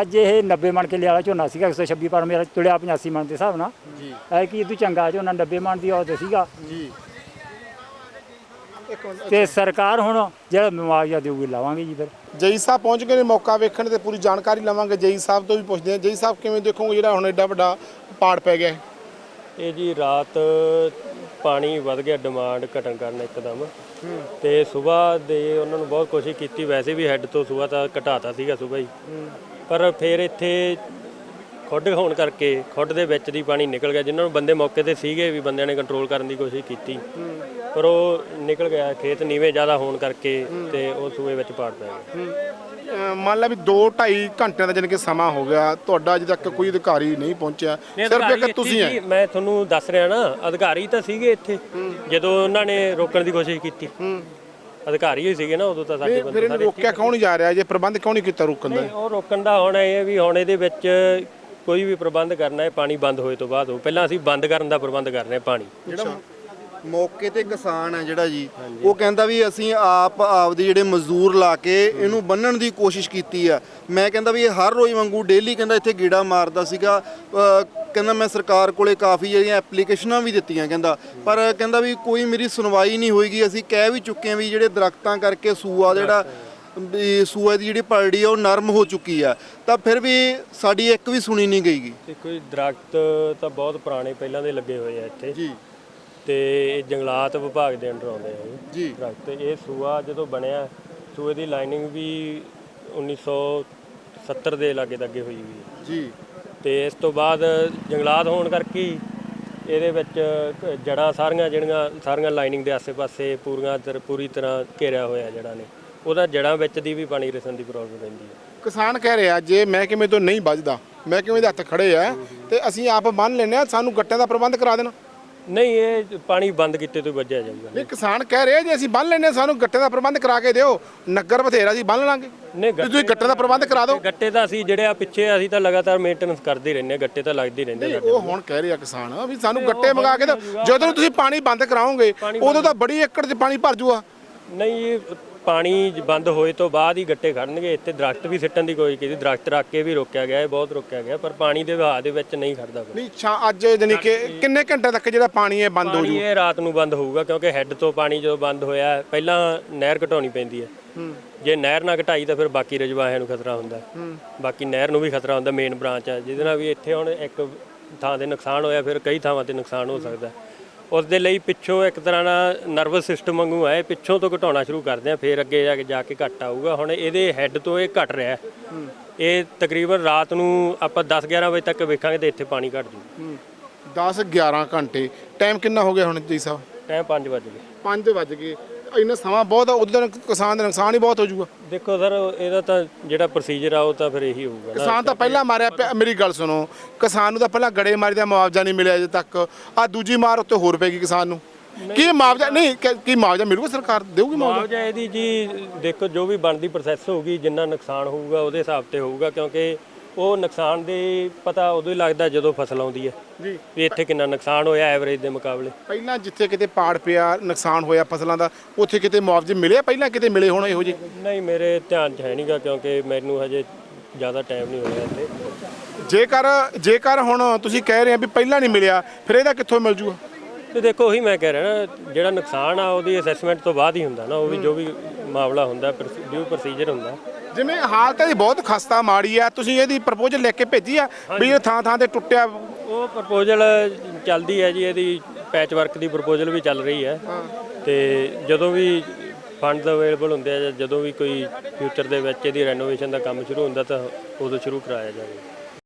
ਅੱਜ ਇਹ 90 ਮਣ ਕਿੱਲੇ ਵਾਲਾ ਝੋਨਾ ਸੀਗਾ 126 ਪਰ ਮੇਰਾ ਤੁਲਿਆ 85 ਮਣ ਦੇ ਹਿਸਾਬ ਨਾਲ। ਜੀ। ਐ ਕੀ ਇਦੋਂ ਚੰਗਾ ਝੋਨਾ 90 ਮਣ ਦੀ ਤੇ ਸੀਗਾ। ਜੀ। ਤੇ ਸਰਕਾਰ ਹੁਣ ਜਿਹੜਾ ਮੁਆਵਜ਼ਾ ਦੇਊਗੀ ਲਾਵਾਂਗੇ ਜੀ ਫਿਰ। ਜਈ ਸਾਹਿਬ ਪਹੁੰਚ ਗਏ ਨੇ ਮੌਕਾ ਵੇਖਣ ਤੇ ਪੂਰੀ ਜਾਣਕਾਰੀ ਲਵਾਂਗੇ। ਜਈ ਸਾਹਿਬ ਤੋਂ ਵੀ ਪੁੱਛਦੇ ਹਾਂ। ਜਈ ਸਾਹਿਬ ਕਿਵੇਂ ਦੇਖੋਗੇ ਜਿਹੜਾ ਹੁਣ ਐਡਾ ਵੱਡਾ ਪਾੜ ਪੈ ਗਿਆ ਇਹ ਜੀ ਰਾਤ ਪਾਣੀ ਵੱਧ ਗਿਆ ਡਿਮਾਂਡ ਘਟਣ ਕਾਰਨ ਇੱਕਦਮ। ਤੇ ਸਵੇਰ ਦੇ ਉਹਨਾਂ ਨੂੰ ਬਹੁਤ ਕੋਸ਼ਿਸ਼ ਕੀਤੀ ਵੈਸੇ ਵੀ ਹੈੱਡ ਤੋਂ ਸਵੇਰ ਤਾਂ ਘਟਾਤਾ ਸੀਗਾ ਸਵੇਰ ਹੀ। ਪਰ ਫਿਰ ਇੱਥੇ ਖੁੱਡ ਹੋਣ ਕਰਕੇ ਖੁੱਡ ਦੇ ਵਿੱਚ ਦੀ ਪਾਣੀ ਨਿਕਲ ਗਿਆ ਜਿਨ੍ਹਾਂ ਨੂੰ ਬੰਦੇ ਮੌਕੇ ਤੇ ਸੀਗੇ ਵੀ ਬੰਦਿਆਂ ਨੇ ਕੰਟਰੋਲ ਕਰਨ ਦੀ ਕੋਸ਼ਿਸ਼ ਕੀਤੀ। ਪਰ ਉਹ ਨਿਕਲ ਗਿਆ ਖੇਤ ਨੀਵੇਂ ਜ਼ਿਆਦਾ ਹੋਣ ਕਰਕੇ ਤੇ ਉਹ ਸੂਏ ਵਿੱਚ ਪਾੜ ਪੈ ਗਿਆ ਮੰਨ ਲਾ ਵੀ 2 2.5 ਘੰਟਿਆਂ ਦਾ ਜਾਣੀ ਕਿ ਸਮਾਂ ਹੋ ਗਿਆ ਤੁਹਾਡਾ ਅਜੇ ਤੱਕ ਕੋਈ ਅਧਿਕਾਰੀ ਨਹੀਂ ਪਹੁੰਚਿਆ। ਨਹੀਂ, ਸਿਰਫ ਇੱਕ ਤੁਸੀਂ ਹੈ। ਮੈਂ ਤੁਹਾਨੂੰ ਦੱਸ ਰਿਹਾ ਨਾ ਅਧਿਕਾਰੀ ਤਾਂ ਸੀਗੇ ਇੱਥੇ ਜਦੋਂ ਉਹਨਾਂ ਨੇ ਰੋਕਣ ਦੀ ਕੋਸ਼ਿਸ਼ ਕੀਤੀ। ਅਧਿਕਾਰੀ ਹੀ ਸੀਗੇ ਨਾ ਉਦੋਂ ਤਾਂ ਸਾਡੇ ਬੰਦੇ ਰੋਕਿਆ ਕੌਣ ਜਾ ਰਿਹਾ? ਜੇ ਪ੍ਰਬੰਧ ਕਿਉਂ ਨਹੀਂ ਕੀਤਾ ਰੋਕਣ ਦਾ? ਨਹੀਂ ਉਹ ਰੋਕਣ ਦਾ ਹੁਣ ਇਹ ਵੀ ਹੁਣ ਇਹਦੇ ਵਿੱਚ ਕੋਈ ਵੀ ਪ੍ਰਬੰਧ ਕਰਨਾ ਹੈ ਪਾਣੀ ਬੰਦ ਹੋਏ ਤੋਂ ਬਾਅਦ ਹੋ ਪਹਿਲਾਂ ਅਸੀਂ ਬੰਦ ਕਰਨ ਦਾ ਪ੍ਰਬੰਧ ਕਰ ਰਹੇ ਹਾਂ ਪਾਣੀ। ਜਿਹੜਾ ਮੌਕੇ ਤੇ ਕਿਸਾਨ ਹੈ ਜਿਹੜਾ ਜੀ ਉਹ ਕਹਿੰਦਾ ਵੀ ਅਸੀਂ ਆਪ ਆਪਦੇ ਜਿਹੜੇ ਮਜ਼ਦੂਰ ਲਾ ਕੇ ਇਹਨੂੰ ਬੰਨਣ ਦੀ ਕੋਸ਼ਿਸ਼ ਕੀਤੀ ਆ। ਮੈਂ ਕਹਿੰਦਾ ਵੀ ਇਹ ਹਰ ਰੋਜ਼ ਵਾਂਗੂ ਡੇਲੀ ਕਹਿੰਦਾ ਇੱਥੇ ਗੀੜਾ ਮਾਰਦਾ ਸੀਗਾ। ਕਹਿੰਦਾ ਮੈਂ ਸਰਕਾਰ ਕੋਲੇ ਕਾਫੀ ਜਿਹੜੀਆਂ ਐਪਲੀਕੇਸ਼ਨਾਂ ਵੀ ਦਿੱਤੀਆਂ ਕਹਿੰਦਾ। ਪਰ ਕਹਿੰਦਾ ਵੀ ਕੋਈ ਮੇਰੀ ਸੁਣਵਾਈ ਨਹੀਂ ਹੋਈਗੀ ਅਸੀਂ ਕਹਿ ਵੀ ਚੁੱਕੇ ਆ ਵੀ ਜਿਹੜੇ ਦਰਖਤਾਂ ਕਰਕੇ ਸੂਆ ਜਿਹੜਾ ਵੀ ਸੂਆ ਦੀ ਜਿਹੜੀ ਪਲੜੀ ਆ ਉਹ ਨਰਮ ਹੋ ਚੁੱਕੀ ਆ। ਤਾਂ ਫਿਰ ਵੀ ਸਾਡੀ ਇੱਕ ਵੀ ਸੁਣੀ ਨਹੀਂ ਗਈਗੀ ਤੇ ਕੋਈ ਦਰਖਤ ਤਾਂ ਬਹੁਤ ਪੁਰਾਣੇ ਪਹਿਲਾਂ ਦੇ ਲੱਗੇ ਹੋਏ ਆ ਇੱਥੇ। ਜੀ। ਤੇ ਇਹ ਜੰਗਲਾਤ ਵਿਭਾਗ ਦੇ ਅੰਡਰ ਆਉਂਦੇ ਆ ਜੀ। ਦਰਖਤ ਇਹ ਸੂਆ ਜਦੋਂ ਬਣਿਆ ਸੂਏ ਦੀ ਲਾਈਨਿੰਗ ਵੀ 1970 ਦੇ ਲਾਗੇ ਤੱਕੇ ਹੋਈ ਹੋਈ ਹੈ ਜੀ। ਤੇ ਇਸ ਤੋਂ ਬਾਅਦ ਜੰਗਲਾਤ ਹੋਣ ਕਰਕੇ ਇਹਦੇ ਵਿੱਚ ਜੜਾਂ ਸਾਰੀਆਂ ਜਿਹੜੀਆਂ ਸਾਰੀਆਂ ਲਾਈਨਿੰਗ ਦੇ ਆਸੇ-ਪਾਸੇ ਪੂਰੀਆਂ ਪੂਰੀ ਤਰ੍ਹਾਂ ਘੇਰਿਆ ਹੋਇਆ ਜੜਾਂ ਨੇ। ਉਹਦਾ ਜੜਾਂ ਵਿੱਚ ਦੀ ਵੀ ਪਾਣੀ ਰਿਸਣ ਦੀ ਪ੍ਰੋਬਲਮ ਰਹਿੰਦੀ ਹੈ। ਕਿਸਾਨ ਕਹਿ ਰਿਹਾ ਜੇ ਮਹਿਕਮੇ ਤੋਂ ਨਹੀਂ ਵੱਜਦਾ ਮਹਿਕਮੇ ਦੇ ਹੱਥ ਖੜੇ ਆ ਤੇ ਅਸੀਂ ਆਪ ਬੰਨ ਲੈਨੇ ਆ ਸਾਨੂੰ ਗੱਟਿਆਂ ਦਾ ਪ੍ਰਬੰਧ ਕਰਾ ਦੇਣਾ। ਨਹੀਂ ਇਹ ਪਾਣੀ ਬੰਦ ਕੀਤੇ ਤੋਂ ਵੱਜਿਆ ਜਾਊਗਾ। ਨਹੀਂ ਕਿਸਾਨ ਕਹਿ ਰਿਹਾ ਜੇ ਅਸੀਂ ਬੰਨ ਲੈਨੇ ਆ ਸਾਨੂੰ ਗੱਟਿਆਂ ਦਾ ਪ੍ਰਬੰਧ ਕਰਾ ਕੇ ਦਿਓ ਨਗਰ ਬਥੇਰਾ ਜੀ ਬੰਨ ਲਾਂਗੇ। ਨਹੀਂ ਤੇ ਤੁਸੀਂ ਗੱਟਿਆਂ ਦਾ ਪ੍ਰਬੰਧ ਕਰਾ ਦਿਓ। ਗੱਟੇ ਤਾਂ ਅਸੀਂ ਜਿਹੜੇ ਆ ਪਿੱਛੇ ਅਸੀਂ ਤਾਂ ਲਗਾਤਾਰ ਮੇਨਟੇਨੈਂਸ ਕਰਦੇ ਰਹਿੰਦੇ ਹਾਂ ਗੱਟੇ ਤਾਂ ਲੱਗਦੇ ਹੀ ਰਹਿੰਦੇ ਸਾਡੇ ਉਹ ਹੁਣ ਕਹਿ ਰਿਹਾ ਕਿਸਾਨ ਵੀ ਸਾਨੂੰ ਗੱਟੇ ਮੰਗਾ ਕੇ ਦਿਓ। ਜਦੋਂ ਨੂੰ ਤੁਸੀਂ ਪਾਣੀ ਬੰਦ ਕਰਾਓਗੇ ਉਦੋਂ ਤਾਂ ਬੜੀ ਏਕੜ 'ਚ ਪਾਣੀ ਭਰ ਜੂਗਾ। ਨਹੀਂ ਇਹ ਪਾਣੀ ਬੰਦ ਹੋਏ ਤੋਂ ਬਾਅਦ ਹੀ ਗੱਟੇ ਖੜਨਗੇ ਇੱਥੇ ਦਰਖਤ ਵੀ ਸਿੱਟਣ ਦੀ ਕੋਈ ਕੀਤੀ ਦਰਖਤ ਰੱਖ ਕੇ ਵੀ ਰੋਕਿਆ ਗਿਆ ਹੈ ਬਹੁਤ ਰੋਕਿਆ ਗਿਆ ਪਰ ਪਾਣੀ ਦੇ ਵਹਾਅ ਦੇ ਵਿੱਚ ਨਹੀਂ ਖੜਦਾ ਕੋਈ। ਨਹੀਂ ਛਾ ਅੱਜ ਜਾਨੀ ਕਿ ਕਿੰਨੇ ਘੰਟੇ ਤੱਕ ਜਿਹੜਾ ਪਾਣੀ ਹੈ ਬੰਦ ਹੋ ਪਾਣੀ ਜੂ? ਇਹ ਰਾਤ ਨੂੰ ਬੰਦ ਹੋਊਗਾ ਕਿਉਂਕਿ ਹੈੱਡ ਤੋਂ ਪਾਣੀ ਜਦੋਂ ਬੰਦ ਹੋਇਆ ਪਹਿਲਾਂ ਨਹਿਰ ਘਟਾਉਣੀ ਪੈਂਦੀ ਹੈ। ਜੇ ਨਹਿਰ ਨਾ ਘਟਾਈ ਤਾਂ ਫਿਰ ਬਾਕੀ ਰਜਵਾਹਿਆਂ ਨੂੰ ਖਤਰਾ ਹੁੰਦਾ ਹੈ। ਬਾਕੀ ਨਹਿਰ ਨੂੰ ਵੀ ਖਤਰਾ ਹੁੰਦਾ ਮੇਨ ਬ੍ਰਾਂਚ ਹੈ ਜਿਹਦੇ ਨਾਲ ਵੀ ਇੱਥੇ ਹੁਣ ਇੱਕ ਥਾਂ ਤੇ ਨੁਕਸਾਨ ਹੋਇਆ ਫਿਰ ਕਈ ਥਾਵਾਂ ਤੇ ਨੁਕਸਾਨ ਹੋ ਸਕਦਾ ਹੈ। ਉਸ ਦੇ ਲਈ ਪਿੱਛੋਂ ਇੱਕ ਤਰ੍ਹਾਂ ਨਾਲ ਨਰਵਸ ਸਿਸਟਮ ਵਾਂਗੂ ਹੈ ਪਿੱਛੋਂ ਤੋਂ ਘਟਾਉਣਾ ਸ਼ੁਰੂ ਕਰਦੇ ਆ ਫਿਰ ਅੱਗੇ ਜਾ ਕੇ ਜਾ ਕੇ ਘਟ ਆਊਗਾ। ਹੁਣ ਇਹਦੇ ਹੈੱਡ ਤੋਂ ਇਹ ਘਟ ਰਿਹਾ। ਇਹ ਤਕਰੀਬਨ ਰਾਤ ਨੂੰ ਆਪਾਂ 10 11 ਵਜੇ ਤੱਕ ਵੇਖਾਂਗੇ ਤੇ ਇੱਥੇ ਪਾਣੀ ਘਟ ਜੂ। 10 11 ਘੰਟੇ। ਟਾਈਮ ਕਿੰਨਾ ਹੋ ਗਿਆ ਹੁਣ ਜੀ ਸਾਹਿਬ? ਟਾਈਮ 5 ਵਜੇ ਗਏ। 5 ਵੱਜ ਇੰਨਾ ਸਮਾਂ ਬਹੁਤ ਉਦੋਂ ਕਿਸਾਨ ਦਾ ਨੁਕਸਾਨ ਹੀ ਬਹੁਤ ਹੋ ਜਾਊਗਾ। ਦੇਖੋ ਸਰ ਇਹਦਾ ਤਾਂ ਜਿਹੜਾ ਪ੍ਰੋਸੀਜਰ ਆ ਉਹ ਤਾਂ ਫਿਰ ਇਹੀ ਹੋਊਗਾ ਨਾ। ਕਿਸਾਨ ਤਾਂ ਪਹਿਲਾਂ ਮਾਰਿਆ ਪਿਆ ਮੇਰੀ ਗੱਲ ਸੁਣੋ ਕਿਸਾਨ ਨੂੰ ਤਾਂ ਪਹਿਲਾਂ ਗੜੇ ਮਾਰੀ ਦਾ ਮੁਆਵਜ਼ਾ ਨਹੀਂ ਮਿਲਿਆ ਅਜੇ ਤੱਕ। ਆ ਦੂਜੀ ਮਾਰ ਉੱਤੇ ਹੋਰ ਪੈਗੀ ਕਿਸਾਨ ਨੂੰ। ਕੀ ਮੁਆਵਜ਼ਾ ਨਹੀਂ ਕੀ- ਕੀ ਮੁਆਵਜ਼ਾ ਮਿਲੂਗਾ ਸਰਕਾਰ ਦੇਊਗੀ ਮੁਆਵਜ਼ਾ? ਮੁਆਵਜ਼ਾ ਇਹਦੀ ਜੀ ਦੇਖੋ ਜੋ ਵੀ ਬਣਦੀ ਪ੍ਰੋਸੈਸ ਹੋਊਗੀ ਜਿੰਨਾ ਨੁਕਸਾਨ ਹੋਊਗਾ ਉਹਦੇ ਹਿਸਾਬ ਤੇ ਹੋਊਗਾ ਕਿਉਂਕਿ ਉਹ ਨੁਕਸਾਨ ਦੇ ਪਤਾ ਉਦੋਂ ਹੀ ਲੱਗਦਾ ਜਦੋਂ ਫਸਲ ਆਉਂਦੀ ਹੈ। ਜੀ। ਵੀ ਇੱਥੇ ਕਿੰਨਾ ਨੁਕਸਾਨ ਹੋਇਆ ਐਵਰੇਜ ਦੇ ਮੁਕਾਬਲੇ। ਪਹਿਲਾਂ ਜਿੱਥੇ ਕਿਤੇ ਪਾੜ ਪਿਆ ਨੁਕਸਾਨ ਹੋਇਆ ਫਸਲਾਂ ਦਾ ਉੱਥੇ ਕਿਤੇ ਮੁਆਵਜ਼ੇ ਮਿਲੇ ਪਹਿਲਾਂ ਕਿਤੇ ਮਿਲੇ ਹੋਣ ਇਹੋ ਜਿਹੇ? ਨਹੀਂ ਮੇਰੇ ਧਿਆਨ 'ਚ ਹੈ ਨਹੀਂਗਾ ਕਿਉਂਕਿ ਮੈਨੂੰ ਹਜੇ ਜ਼ਿਆਦਾ ਟਾਈਮ ਨਹੀਂ ਹੋਇਆ ਇੱਥੇ। ਜੇਕਰ ਜੇਕਰ ਹੁਣ ਤੁਸੀਂ ਕਹਿ ਰਹੇ ਆ ਵੀ ਪਹਿਲਾਂ ਨਹੀਂ ਮਿਲਿਆ ਫਿਰ ਇਹਦਾ ਕਿੱਥੋਂ ਮਿਲ ਜੂਗਾ? ਤੇ ਦੇਖੋ ਉਹੀ ਮੈਂ ਕਹਿ ਰਿਹਾ ਨਾ ਜਿਹੜਾ ਨੁਕਸਾਨ ਆ ਉਹਦੀ ਅਸੈਸਮੈਂਟ ਤੋਂ ਬਾਅਦ ਹੀ ਹੁੰਦਾ ਨਾ ਉਹ ਵੀ ਜੋ ਵੀ ਮਾਮਲਾ ਹੁੰਦਾ ਡਿਊ ਪ੍ਰੋਸੀਜਰ ਹੁੰਦਾ। ਜਿਵੇਂ ਹਾਲਤ ਇਹਦੀ ਬਹੁਤ ਖਸਤਾ ਮਾੜੀ ਆ ਤੁਸੀਂ ਇਹਦੀ ਪ੍ਰਪੋਜ਼ਲ ਲਿਖ ਕੇ ਭੇਜੀ ਆ ਵੀ ਇਹ ਥਾਂ ਥਾਂ ਤੇ ਟੁੱਟਿਆ। ਉਹ ਪ੍ਰਪੋਜ਼ਲ ਚੱਲਦੀ ਹੈ ਜੀ ਇਹਦੀ ਪੈਚ ਵਰਕ ਦੀ ਪ੍ਰਪੋਜ਼ਲ ਵੀ ਚੱਲ ਰਹੀ ਹੈ। ਤੇ ਜਦੋਂ ਵੀ ਫੰਡ ਅਵੇਲੇਬਲ ਹੁੰਦੇ ਆ ਜਾਂ ਜਦੋਂ ਵੀ ਕੋਈ ਫਿਊਚਰ ਦੇ ਵਿੱਚ ਇਹਦੀ ਰੈਨੋਵੇਸ਼ਨ ਦਾ ਕੰਮ ਸ਼ੁਰੂ ਹੁੰਦਾ ਤਾਂ ਉਦੋਂ ਸ਼ੁਰੂ ਕਰਾਇਆ ਜਾਵੇ।